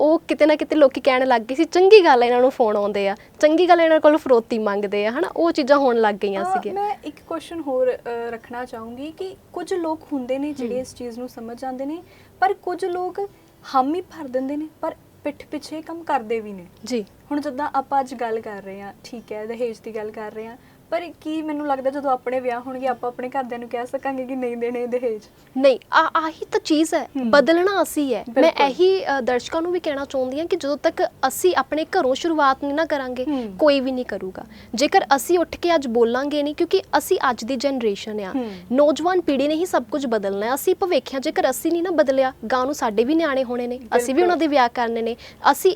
ਉਹ ਕਿਤੇ ਨਾ ਕਿਤੇ ਲੋਕੀ ਕਹਿਣ ਲੱਗ ਗਏ ਸੀ ਚੰਗੀ ਗੱਲ ਹੈ ਇਹਨਾਂ ਨੂੰ ਫੋਨ ਆਉਂਦੇ ਆ ਚੰਗੀ ਗੱਲ ਹੈ ਇਹਨਾਂ ਕੋਲ ਫਰੋਤੀ ਮੰਗਦੇ ਆ ਹਨਾ? ਉਹ ਚੀਜ਼ਾਂ ਹੋਣ ਲੱਗ ਗਈਆਂ ਸੀਗੀਆਂ। ਮੈਂ ਇੱਕ ਕੁਐਸਚਨ ਹੋਰ ਰੱਖਣਾ ਚਾਹੂੰਗੀ ਕਿ ਕੁਝ ਲੋਕ ਹੁੰਦੇ ਨੇ ਜਿਹੜੇ ਇਸ ਚੀਜ਼ ਨੂੰ ਸਮਝ ਜਾਂਦੇ ਨੇ ਪਰ ਕੁਝ ਲੋਕ ਹਾਮੀ ਭਰ ਦਿੰਦੇ ਨੇ ਪਰ ਪਿੱਠ ਪਿੱਛੇ ਕੰਮ ਕਰਦੇ ਵੀ ਨੇ। ਜੀ। ਹੁਣ ਜਿੱਦਾਂ ਆਪਾਂ ਅੱਜ ਗੱਲ ਕਰ ਰਹੇ ਹਾਂ, ਠੀਕ ਹੈ, ਦਹੇਜ ਦੀ ਗੱਲ ਕਰ ਰਹੇ ਹਾਂ ਪਰ ਕੀ ਮੈਨੂੰ ਲੱਗਦਾ ਜਦੋਂ ਆਪਣੇ ਵਿਆਹ ਹੋਣਗੇ ਆਪਾਂ ਆਪਣੇ ਘਰਦਿਆਂ ਨੂੰ ਕਹਿ ਸਕਾਂਗੇ ਕਿ ਨਹੀਂ ਦੇਣੇ ਦਹੇਜ ਨਹੀਂ ਆ ਆਹੀ ਤਾਂ ਚੀਜ਼ ਹੈ। ਬਦਲਣਾ ਅਸੀਂ ਹੈ ਮੈਂ। ਇਹੀ ਦਰਸ਼ਕਾਂ ਨੂੰ ਵੀ ਕਹਿਣਾ ਚਾਹੁੰਦੀ ਹਾਂ ਕਿ ਜਦੋਂ ਤੱਕ ਅਸੀਂ ਆਪਣੇ ਘਰੋਂ ਸ਼ੁਰੂਆਤ ਨਹੀਂ ਨਾ ਕਰਾਂਗੇ। ਕੋਈ ਵੀ ਨਹੀਂ ਕਰੂਗਾ ਜੇਕਰ ਅਸੀਂ ਉੱਠ ਕੇ ਅੱਜ ਬੋਲਾਂਗੇ ਨਹੀਂ ਕਿਉਂਕਿ ਅਸੀਂ ਅੱਜ ਦੀ ਜਨਰੇਸ਼ਨ ਆ। ਨੌਜਵਾਨ ਪੀੜ੍ਹੀ ਨੇ ਹੀ ਸਭ ਕੁਝ ਬਦਲਣਾ ਹੈ ਅਸੀਂ ਭਵਿੱਖਿਆ ਜੇਕਰ ਅਸੀਂ ਨਹੀਂ ਨਾ ਬਦਲਿਆ ਗਾਂ ਨੂੰ ਸਾਡੇ ਵੀ ਨਿਆਣੇ ਹੋਣੇ ਨੇ ਅਸੀਂ ਵੀ। ਉਹਨਾਂ ਦੇ ਵਿਆਹ ਕਰਨੇ ਨੇ ਅਸੀਂ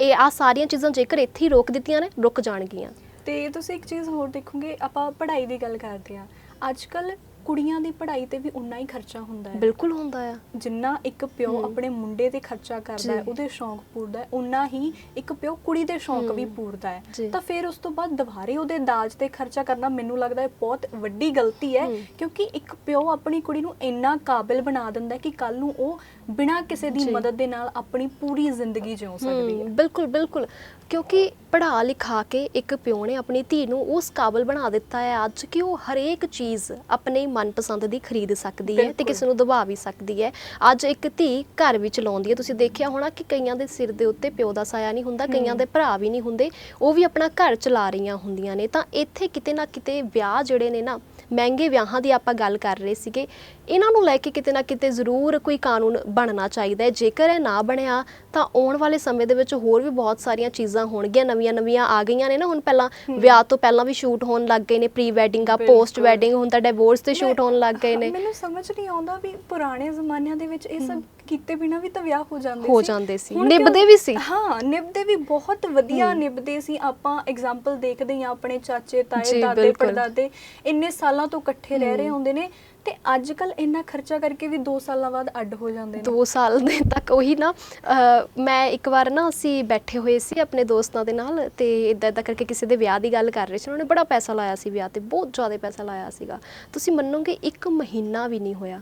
ਇਹ ਆ ਸਾਰੀਆਂ ਚੀਜ਼ਾਂ ਜੇਕਰ ਇੱਥੇ ਹੀ ਰੋਕ ਦਿੱਤੀਆਂ ਨੇ ਰੁਕ ਜਾਣਗੀਆਂ ਤੇ ਤੁਸੀਂ ਇੱਕ ਚੀਜ਼ ਹੋਰ ਦੇਖੋਗੇ ਆਪਾਂ ਪੜ੍ਹਾਈ ਦੀ ਗੱਲ ਕਰਦੇ ਹਾਂ ਅੱਜ ਕੱਲ ਕੁੜੀਆਂ ਦੀ ਪੜ੍ਹਾਈ ਤੇ ਵੀ ਉਨਾ ਹੀ ਖਰਚਾ ਹੁੰਦਾ ਹੈ ਬਿਲਕੁਲ ਹੁੰਦਾ ਆ ਜਿੰਨਾ ਇੱਕ ਪਿਓ। ਆਪਣੇ ਮੁੰਡੇ ਤੇ ਖਰਚਾ ਕਰਦਾ ਹੈ। ਉਹਦੇ ਸ਼ੌਂਕ ਪੂਰਦਾ ਹੈ ਉਨਾ ਹੀ ਇੱਕ ਪਿਓ ਕੁੜੀ ਦੇ ਸ਼ੌਂਕ। ਵੀ ਪੂਰਦਾ। ਹੈ ਤਾਂ ਫਿਰ ਉਸ ਤੋਂ ਬਾਅਦ ਦੁਬਾਰੇ ਉਹਦੇ ਦਾਜ ਤੇ ਖਰਚਾ ਕਰਨਾ ਮੈਨੂੰ ਲੱਗਦਾ ਹੈ ਬਹੁਤ ਵੱਡੀ ਗਲਤੀ ਹੈ। ਕਿਉਂਕਿ ਇੱਕ ਪਿਓ ਆਪਣੀ ਕੁੜੀ ਨੂੰ ਇੰਨਾ ਕਾਬਿਲ ਬਣਾ ਦਿੰਦਾ ਹੈ ਕਿ ਕੱਲ ਨੂੰ ਉਹ ਬਿਨਾਂ ਕਿਸੇ ਦੀ। ਮਦਦ ਦੇ ਨਾਲ ਆਪਣੀ ਪੂਰੀ ਜ਼ਿੰਦਗੀ ਜਿਉ ਸਕਦੀ ਹੈ ਬਿਲਕੁਲ ਬਿਲਕੁਲ ਕਿਉਂਕਿ ਪੜ੍ਹਾ ਲਿਖਾ ਕੇ ਇੱਕ ਪਿਓ ਨੇ ਆਪਣੀ ਧੀ ਨੂੰ ਉਸ ਕਾਬਲ ਬਣਾ ਦਿੱਤਾ ਹੈ ਅੱਜ ਕਿ ਉਹ ਹਰੇਕ ਚੀਜ਼ ਆਪਣੇ ਮਨਪਸੰਦ ਦੀ ਖਰੀਦ ਸਕਦੀ ਹੈ ਤੇ। ਕਿਸੇ ਨੂੰ ਦਬਾ ਵੀ ਸਕਦੀ ਹੈ। ਅੱਜ ਇੱਕ ਧੀ ਘਰ ਵਿੱਚ ਲਾਉਂਦੀ ਹੈ। ਤੁਸੀਂ ਦੇਖਿਆ ਹੋਣਾ ਕਿ ਕਈਆਂ ਦੇ ਸਿਰ ਦੇ ਉੱਤੇ ਪਿਓ ਦਾ ਸਾਇਆ ਨਹੀਂ ਹੁੰਦਾ ਕਈਆਂ। ਦੇ ਭਰਾ ਵੀ ਨਹੀਂ ਹੁੰਦੇ। ਉਹ ਵੀ ਆਪਣਾ ਘਰ ਚਲਾ ਰਹੀਆਂ ਹੁੰਦੀਆਂ ਨੇ। ਤਾਂ ਇੱਥੇ ਕਿਤੇ ਨਾ ਕਿਤੇ ਵਿਆਹ ਜਿਹੜੇ ਨੇ ਨਾ ਮਹਿੰਗੇ ਵਿਆਹਾਂ ਦੀ ਆਪਾਂ ਗੱਲ ਕਰ ਰਹੇ ਸੀਗੇ। ਇਹਨਾਂ ਨੂੰ ਲੈ ਕੇ ਕਿਤੇ ਨਾ ਕਿਤੇ ਜ਼ਰੂਰ ਕੋਈ ਕਾਨੂੰਨ ਬਣਨਾ ਚਾਹੀਦਾ ਹੈ ਜੇਕਰ ਇਹ ਨਾ ਬਣਿਆ ਤਾਂ ਆਉਣ ਵਾਲੇ ਸਮੇਂ ਦੇ ਵਿੱਚ ਹੋਰ ਵੀ ਬਹੁਤ ਸਾਰੀਆਂ ਚੀਜ਼ਾਂ ਹੋਣਗੀਆਂ ਨਵੀਆਂ ਨਵੀਆਂ ਆ ਗਈਆਂ ਨੇ ਨਾ ਹੁਣ ਪਹਿਲਾਂ ਵਿਆਹ ਤੋਂ ਪਹਿਲਾਂ ਵੀ ਸ਼ੂਟ ਹੋਣ ਲੱਗ ਗਏ ਨੇ ਪ੍ਰੀ ਵੈਡਿੰਗ ਆ ਪੋਸਟ। ਵੈਡਿੰਗ ਹੁਣ ਤਾਂ ਡਿਵੋਰਸ ਤੇ ਸ਼ੂਟ ਹੋਣ ਲੱਗ ਗਏ ਨੇ ਮੈਨੂੰ ਸਮਝ ਨਹੀਂ ਆਉਂਦਾ ਵੀ ਪੁਰਾਣੇ ਜ਼ਮਾਨਿਆਂ ਦੇ ਵਿੱਚ ਇਹ ਸਭ ਕੀਤੇ ਬਿਨਾ ਵੀ ਤਾਂ ਵਿਆਹ ਹੋ ਜਾਂਦੇ ਹੋ ਸੀ ਜਾਂਦੇ ਸੀ। ਨਿਭਦੇ ਵੀ ਸੀ। ਹਾਂ ਨਿਭਦੇ ਵੀ ਬਹੁਤ ਵਧੀਆ। ਨਿਭਦੇ ਸੀ ਆਪਾਂ ਐਗਜ਼ਾਮਪਲ ਦੇਖਦੇ ਹਾਂ ਆਪਣੇ ਚਾਚੇ ਤਾਏ ਦਾਦੇ। ਪੜਦਾਦੇ ਇੰਨੇ ਸਾਲਾਂ ਤੋਂ ਇਕੱਠੇ ਰਹਿ ਰਹੇ। ਹੁੰਦੇ ਨੇ ਤੇ ਅੱਜ ਕੱਲ ਇੰਨਾ ਖਰਚਾ ਕਰਕੇ ਵੀ 2 ਸਾਲਾਂ ਬਾਅਦ ਅੱਡ ਹੋ ਜਾਂਦੇ ਨੇ। 2 ਸਾਲ ਦੇ ਤੱਕ ਉਹੀ ਨਾ ਅਹ, ਮੈਂ ਇੱਕ ਵਾਰ ਨਾ ਅਸੀਂ ਬੈਠੇ ਹੋਏ ਸੀ ਆਪਣੇ ਦੋਸਤਾਂ ਦੇ ਨਾਲ ਤੇ ਇਦਾਂ ਇਦਾਂ ਕਰਕੇ ਕਿਸੇ ਦੇ ਵਿਆਹ ਦੀ ਗੱਲ ਕਰ ਰਹੇ ਸੀ। ਉਹਨਾਂ ਨੇ ਬੜਾ ਪੈਸਾ ਲਾਇਆ ਸੀ ਵਿਆਹ ਤੇ ਬਹੁਤ ਜ਼ਿਆਦਾ ਪੈਸਾ ਲਾਇਆ ਸੀਗਾ। ਤੁਸੀਂ ਮੰਨੋਗੇ ਇੱਕ ਮਹੀਨਾ ਵੀ ਨਹੀਂ ਹੋਇਆ।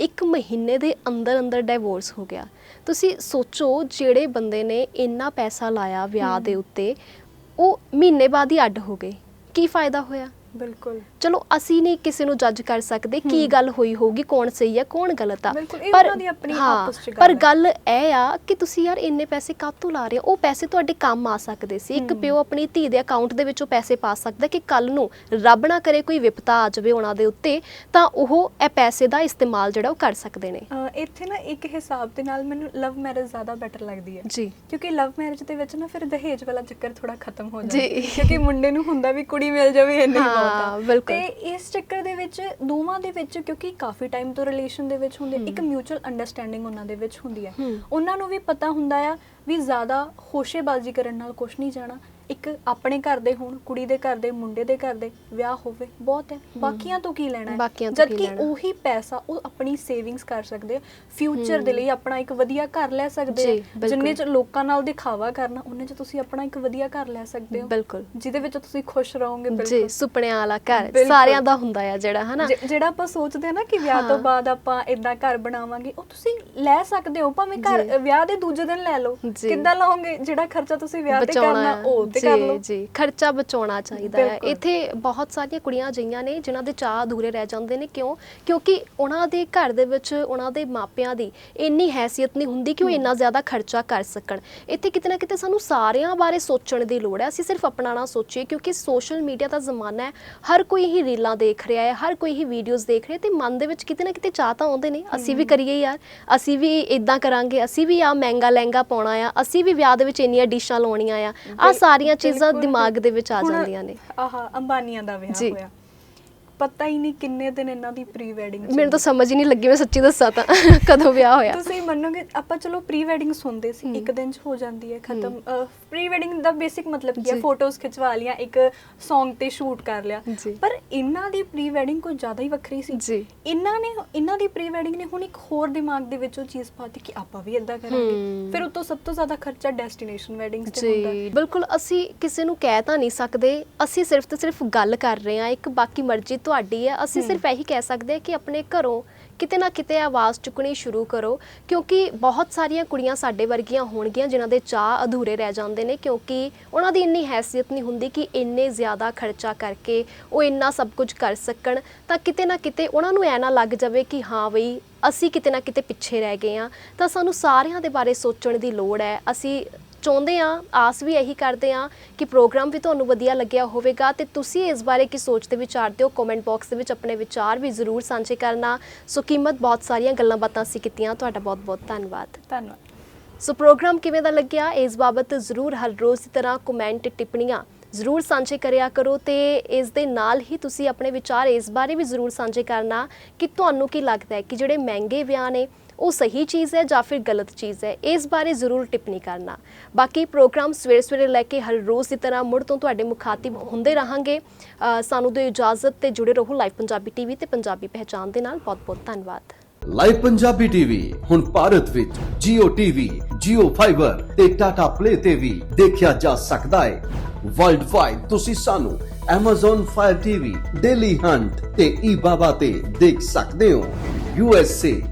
ਇੱਕ ਮਹੀਨੇ ਦੇ ਅੰਦਰ ਅੰਦਰ ਡਿਵੋਰਸ ਹੋ ਗਿਆ। ਤੁਸੀਂ ਸੋਚੋ ਜਿਹੜੇ ਬੰਦੇ ਨੇ ਇੰਨਾ ਪੈਸਾ ਲਾਇਆ ਵਿਆਹ ਦੇ ਉੱਤੇ ਉਹ ਮਹੀਨੇ ਬਾਅਦ ਹੀ ਅੱਡ ਹੋ ਗਏ। ਕੀ ਫਾਇਦਾ ਹੋਇਆ? ਬਿਲਕੁਲ। ਚਲੋ ਅਸੀਂ ਨਹੀਂ ਕਿਸੇ ਨੂੰ ਜੱਜ ਕਰ ਸਕਦੇ ਕੀ। ਗੱਲ ਹੋਈ ਹੋਊਗੀ ਕੌਣ ਸਹੀ ਹੈ ਕੌਣ ਗਲਤ ਆ ਪਰ ਹੈ। ਗੱਲ ਇਹ ਆ ਕਿ ਤੁਸੀਂ ਯਾਰ ਇੰਨੇ ਪੈਸੇ ਕਾਹਤੋਂ ਲਾ ਰਹੇ ਹੋ ਉਹ ਪੈਸੇ ਤੁਹਾਡੇ ਕੰਮ ਆ ਸਕਦੇ ਸੀ ਇੱਕ। ਪਿਓ ਆਪਣੀ ਧੀ ਦੇ ਅਕਾਊਂਟ ਦੇ ਵਿੱਚੋਂ ਪੈਸੇ ਪਾ ਸਕਦਾ ਕਿ ਕੱਲ ਨੂੰ ਰੱਬ ਨਾ ਕਰੇ ਕੋਈ ਵਿਪਤਾ ਆ ਜਾਵੇ ਉਹਨਾਂ ਦੇ ਉੱਤੇ ਤਾਂ ਉਹ ਇਹ ਪੈਸੇ ਦਾ ਇਸਤੇਮਾਲ ਜਿਹੜਾ ਉਹ ਕਰ ਸਕਦੇ ਨੇ ਇੱਥੇ ਨਾ ਇੱਕ ਹਿਸਾਬ ਦੇ ਨਾਲ ਮੈਨੂੰ ਲਵ ਮੈਰਿਜ ਜ਼ਿਆਦਾ ਬੈਟਰ ਲੱਗਦੀ ਹੈ ਜੀ ਕਿਉਂਕਿ ਲਵ ਮੈਰਿਜ ਦੇ ਵਿੱਚ ਨਾ ਫਿਰ ਦਹੇਜ ਵਾਲਾ ਚੱਕਰ ਥੋੜਾ ਖਤਮ ਹੋ ਜਾਂਦਾ ਜੀ। ਕਿਉਂਕਿ ਮੁੰਡੇ ਨੂੰ ਹੁੰਦਾ ਵੀ ਕੁੜੀ ਮਿਲ ਜਾਵੇ ਇੰਨਾ ਹੀ ਬਹੁਤ ਆ ਬਿਲਕੁਲ। ਤੇ ਇਸ ਚੱਕਰ ਦੇ ਵਿੱਚ ਦੋਵਾਂ ਦੇ ਵਿੱਚ ਕਿਉਂਕਿ ਕਾਫੀ ਟਾਈਮ ਤੋਂ ਰਿਲੇਸ਼ਨ ਦੇ ਵਿੱਚ ਹੁੰਦੇ। ਇੱਕ ਮਿਊਚੁਅਲ ਅੰਡਰਸਟੈਂਡਿੰਗ ਉਹਨਾਂ ਦੇ ਵਿੱਚ ਹੁੰਦੀ ਹੈ। ਉਹਨਾਂ ਨੂੰ ਵੀ ਪਤਾ ਹੁੰਦਾ ਆ ਵੀ ਜ਼ਿਆਦਾ ਹੋਸ਼ੇਬਾਜ਼ੀ ਕਰਨ ਨਾਲ ਕੁਝ ਨਹੀਂ ਜਾਣਾ ਇੱਕ ਆਪਣੇ ਘਰ ਦੇ ਹੋਣ ਕੁੜੀ ਦੇ ਘਰ ਦੇ ਮੁੰਡੇ ਦੇ ਘਰ ਦੇ ਵਿਆਹ ਹੋਵੇ ਬਹੁਤ ਹੈ ਬਾਕੀਆਂ ਤੋਂ ਕੀ ਲੈਣਾ ਹੈ ਤੋਂ ਕੀ। ਉਹੀ ਪੈਸਾ ਉਹ ਆਪਣੀ ਸੇਵਿੰਗਸ ਕਰ ਸਕਦੇ ਆ ਫਿਊਚਰ ਦੇ। ਲਈ ਆਪਣਾ ਇੱਕ ਵਧੀਆ ਘਰ ਲੈ ਸਕਦੇ ਜੀ, ਆ। ਜਿੰਨੇ ਚ ਲੋਕਾਂ ਨਾਲ ਦਿਖਾਵਾ ਕਰਨਾ ਉਹਨੇ ਚ ਤੁਸੀਂ ਆਪਣਾ ਇੱਕ ਵਧੀਆ ਘਰ ਲੈ ਸਕਦੇ ਹੋ ਬਿਲਕੁਲ ਜਿਹਦੇ ਵਿੱਚ ਤੁਸੀਂ ਖੁਸ਼ ਰਹੋਗੇ ਜੀ ਬਿਲਕੁਲ ਸੁਪਨਿਆਂ ਵਾਲਾ ਘਰ। ਸਾਰਿਆਂ ਦਾ ਹੁੰਦਾ ਆ ਜਿਹੜਾ ਹਨਾ ਜਿ- ਜਿਹੜਾ ਆਪਾਂ ਸੋਚਦੇ ਆ ਨਾ ਕਿ ਵਿਆਹ ਤੋਂ। ਬਾਅਦ ਆਪਾਂ ਇਦਾਂ ਘਰ ਬਣਾਵਾਂਗੇ ਉਹ ਤੁਸੀਂ ਲੈ ਸਕਦੇ ਹੋ ਭਾਵੇਂ ਘਰ ਜੀ। ਵਿਆਹ ਦੇ ਦੂਜੇ ਦਿਨ ਲੈ ਲਓ ਜੀ। ਕਿੱਦਾਂ ਲਾਓਗੇ ਜਿਹੜਾ ਖਰਚਾ ਤੁਸੀਂ ਵਿਆਹ ਤੇ ਕਰਨਾ। ਉਹ ਤੇ ਕਰ ਜੀ ਲਓ। ਜੀ। ਖਰਚਾ ਬਚਾਉਣਾ ਚਾਹੀਦਾ ਹੈ। ਬਿਲਕੁਲ। ਇੱਥੇ ਬਹੁਤ ਸਾਰੀਆਂ ਕੁੜੀਆਂ ਅਜਿਹੀਆਂ ਨੇ ਜਿਨ੍ਹਾਂ ਦੇ ਚਾਹ ਅਧੂਰੇ ਰਹਿ ਜਾਂਦੇ ਨੇ। ਕਿਉਂ? ਕਿਉਂਕਿ ਉਹਨਾਂ ਦੇ ਘਰ ਦੇ ਵਿੱਚ ਉਹਨਾਂ ਦੇ ਮਾਪਿਆਂ ਦੀ ਇੰਨੀ ਹੈਸੀਅਤ ਨਹੀਂ ਹੁੰਦੀ ਕਿ ਉਹ ਇੰਨਾ ਜ਼ਿਆਦਾ ਖਰਚਾ ਕਰ ਸਕਣ। ਇੱਥੇ ਕਿਤੇ ਨਾ ਕਿਤੇ ਸਾਨੂੰ ਸਾਰਿਆਂ ਬਾਰੇ ਸੋਚਣ ਦੀ ਲੋੜ ਹੈ। ਅਸੀਂ ਸਿਰਫ ਆਪਣਾ ਨਾ ਸੋਚੀਏ ਕਿਉਂਕਿ ਸੋਸ਼ਲ ਮੀਡੀਆ ਦਾ ਜ਼ਮਾਨਾ ਹੈ। ਹਰ ਕੋਈ ਹੀ ਰੀਲਾਂ ਦੇਖ ਰਿਹਾ ਹੈ ਹਰ ਕੋਈ ਹੀ ਵੀਡੀਓਜ਼ ਦੇਖ ਰਿਹਾ ਤੇ ਮਨ ਦੇ ਵਿੱਚ ਕਿਤੇ ਨਾ ਕਿਤੇ ਚਾਹ ਤਾਂ ਆਉਂਦੇ ਨੇ। ਅਸੀਂ ਵੀ ਕਰੀਏ ਯਾਰ। ਅਸੀਂ ਵੀ ਇਦਾਂ ਕਰਾਂਗੇ। ਅਸੀਂ ਵੀ ਆ ਮਹਿੰਗਾ ਲਹਿੰਗਾ ਪਾਉਣਾ ਆ। ਅਸੀਂ ਵੀ ਵਿਆਹ ਦੇ ਵਿੱਚ ਇੰਨੀਆਂ ਡਿਸ਼ਾਂ ਲਾਉਣੀਆਂ ਆ। ਆ ਬਿਲ- ਸਾਰੀਆਂ ਚੀਜ਼ਾਂ ਬਿਲਕੁਲ। ਦਿਮਾਗ ਦੇ ਵਿੱਚ ਆ ਹੁਣ ਜਾਂਦੀਆਂ ਨੇ ਆਹ ਅੰਬਾਨੀਆਂ ਦਾ ਵਿਆਹ ਜੀ। ਹੋਇਆ ਪਤਾ ਹੀ ਨਹੀਂ ਕਿੰਨੇ ਦਿਨ ਇਹਨਾਂ ਦੀ ਪ੍ਰੀ ਵੈਡਿੰਗ ਮੈਨੂੰ ਤਾਂ ਸਮਝ ਹੀ ਨਹੀਂ ਲੱਗੀ ਮੈਂ ਸੱਚੀ ਦੱਸਾਂ ਤਾਂ ਕਦੋਂ ਵਿਆਹ ਹੋਇਆ ਤੁਸੀਂ ਮੰਨੋਗੇ ਆਪਾਂ ਚਲੋ ਪ੍ਰੀ ਵੈਡਿੰਗ ਸੁਣਦੇ ਸੀ। ਇੱਕ ਦਿਨ ਚ ਹੋ ਜਾਂਦੀ ਹੈ ਖਤਮ ਪ੍ਰੀ ਵੈਡਿੰਗ ਦਾ ਬੇਸਿਕ ਮਤਲਬ ਕੀ ਹੈ। ਫੋਟੋਜ਼ ਖਿਚਵਾ ਲਿਆ ਇੱਕ Song ਤੇ ਸ਼ੂਟ ਕਰ ਲਿਆ। ਪਰ ਇਹਨਾਂ ਦੀ ਪ੍ਰੀ ਵੈਡਿੰਗ ਕੁਝ ਜ਼ਿਆਦਾ ਹੀ ਵੱਖਰੀ ਸੀ ਜੀ ਇਹਨਾਂ ਨੇ ਇਹਨਾਂ ਦੀ ਪ੍ਰੀ ਵੈਡਿੰਗ ਨੇ ਹੁਣ ਇੱਕ ਹੋਰ ਦਿਮਾਗ ਦੇ ਵਿੱਚ ਉਹ ਚੀਜ਼ ਪਾਤੀ ਕਿ ਆਪਾਂ ਵੀ ਇਦਾਂ ਕਰਾਂਗੇ। ਫਿਰ ਉਤੋਂ ਸਭ ਤੋਂ ਜ਼ਿਆਦਾ ਖਰਚਾ ਡੈਸਟੀਨੇਸ਼ਨ ਵੈਡਿੰਗਸ ਤੇ ਹੁੰਦਾ ਹੈ। ਬਿਲਕੁਲ ਅਸੀਂ ਕਿਸੇ ਨੂੰ ਕਹਿ ਤਾਂ ਨਹੀਂ ਸਕਦੇ ਅਸੀਂ ਸਿਰਫ ਤੇ ਸਿਰਫ ਗੱਲ ਕਰ ਰਹੇ ਹਾਂ ਇੱਕ ਬਾਕੀ ਮਰਜ਼ੀ ਤੁਹਾਡੀ ਹੈ ਅਸੀਂ। ਸਿਰਫ ਇਹੀ ਕਹਿ ਸਕਦੇ ਹਾਂ ਕਿ ਆਪਣੇ ਘਰੋਂ ਕਿਤੇ ਨਾ ਕਿਤੇ ਆਵਾਜ਼ ਚੁੱਕਣੀ ਸ਼ੁਰੂ ਕਰੋ ਕਿਉਂਕਿ ਬਹੁਤ ਸਾਰੀਆਂ ਕੁੜੀਆਂ ਸਾਡੇ ਵਰਗੀਆਂ ਹੋਣਗੀਆਂ ਜਿਨ੍ਹਾਂ ਦੇ ਚਾਹ ਅਧੂਰੇ ਰਹਿ ਜਾਂਦੇ ਨੇ ਕਿਉਂਕਿ ਉਹਨਾਂ ਦੀ ਇੰਨੀ ਹੈਸੀਅਤ ਨਹੀਂ ਹੁੰਦੀ ਕਿ ਇੰਨੇ ਜ਼ਿਆਦਾ ਖਰਚਾ ਕਰਕੇ ਉਹ ਇੰਨਾ ਸਭ ਕੁਝ ਕਰ ਸਕਣ ਤਾਂ ਕਿਤੇ ਨਾ ਕਿਤੇ ਉਹਨਾਂ ਨੂੰ ਐ ਨਾ ਲੱਗ ਜਾਵੇ ਕਿ ਹਾਂ ਬਈ ਅਸੀਂ ਕਿਤੇ ਨਾ ਕਿਤੇ ਪਿੱਛੇ ਰਹਿ ਗਏ ਆ ਤਾਂ ਸਾਨੂੰ ਸਾਰਿਆਂ ਦੇ ਬਾਰੇ ਸੋਚਣ ਦੀ ਲੋੜ ਹੈ ਅਸੀਂ ਚਾਹੁੰਦੇ ਆ ਆਸ ਵੀ ਇਹੀ ਕਰਦੇ ਆ ਕਿ ਪ੍ਰੋਗਰਾਮ ਵੀ ਤੁਹਾਨੂੰ ਵਧੀਆ ਲੱਗਿਆ ਹੋਵੇਗਾ ਤੇ ਤੁਸੀਂ ਇਸ ਬਾਰੇ ਕੀ ਸੋਚਦੇ ਵਿਚਾਰਦੇ ਹੋ ਕਮੈਂਟ ਬਾਕਸ ਦੇ ਵਿੱਚ ਆਪਣੇ ਵਿਚਾਰ ਵੀ ਜ਼ਰੂਰ ਸਾਂਝੇ ਕਰਨਾ। ਸੋ ਕੀਮਤ ਬਹੁਤ ਸਾਰੀਆਂ ਗੱਲਾਂ ਬਾਤਾਂ ਅਸੀਂ ਕੀਤੀਆਂ ਤੁਹਾਡਾ ਬਹੁਤ ਬਹੁਤ ਧੰਨਵਾਦ। ਧੰਨਵਾਦ। ਸੋ ਪ੍ਰੋਗਰਾਮ ਕਿਵੇਂ ਦਾ ਲੱਗਿਆ ਇਸ ਬਾਬਤ ਜ਼ਰੂਰ ਹਰ ਰੋਜ਼ ਦੀ ਤਰ੍ਹਾਂ ਕਮੈਂਟ ਟਿੱਪਣੀਆਂ ਜ਼ਰੂਰ ਸਾਂਝੇ ਕਰਿਆ ਕਰੋ ਤੇ ਇਸ ਦੇ ਨਾਲ ਹੀ ਤੁਸੀਂ ਆਪਣੇ ਵਿਚਾਰ ਇਸ ਬਾਰੇ ਵੀ ਜ਼ਰੂਰ ਸਾਂਝੇ ਕਰਨਾ ਕਿ ਤੁਹਾਨੂੰ ਕੀ ਲੱਗਦਾ ਹੈ ਕਿ ਜਿਹੜੇ ਮਹਿੰਗੇ ਵਿਆਹ ਨੇ ਉਹ ਸਹੀ ਚੀਜ਼ ਹੈ ਜਾਂ ਫਿਰ ਗਲਤ ਚੀਜ਼ ਹੈ ਇਸ ਬਾਰੇ ਜ਼ਰੂਰ ਟਿੱਪਣੀ ਕਰਨਾ। ਬਾਕੀ ਪ੍ਰੋਗਰਾਮ ਸਵੇਰੇ ਸਵੇਰੇ ਲੈ ਕੇ ਹਰ ਰੋਜ਼ ਦੀ ਤਰ੍ਹਾਂ ਮੁੜ ਤੋਂ ਤੁਹਾਡੇ ਮੁਖਾਤਿਬ ਹੁੰਦੇ ਰਹਾਂਗੇ। ਅ, ਸਾਨੂੰ ਦਿਓ ਇਜਾਜ਼ਤ ਤੇ ਜੁੜੇ ਰਹੋ ਲਾਈਵ ਪੰਜਾਬੀ ਟੀਵੀ ਤੇ ਪੰਜਾਬੀ ਪਹਿਚਾਨ ਦੇ ਨਾਲ। ਬਹੁਤ ਬਹੁਤ ਧੰਨਵਾਦ। ਲਾਈਵ ਪੰਜਾਬੀ ਟੀਵੀ ਹੁਣ ਭਾਰਤ ਵਿੱਚ Jio TV, Jio Fiber ਤੇ Tata Play ਤੇ ਵੀ ਦੇਖਿਆ ਜਾ ਸਕਦਾ ਹੈ। ਵਰਲਡ ਵਾਈਡ ਤੁਸੀਂ ਸਾਨੂੰ Amazon Fire TV, Daily Hunt ਤੇ eBaba ਤੇ ਦੇਖ ਸਕਦੇ ਹੋ। USA,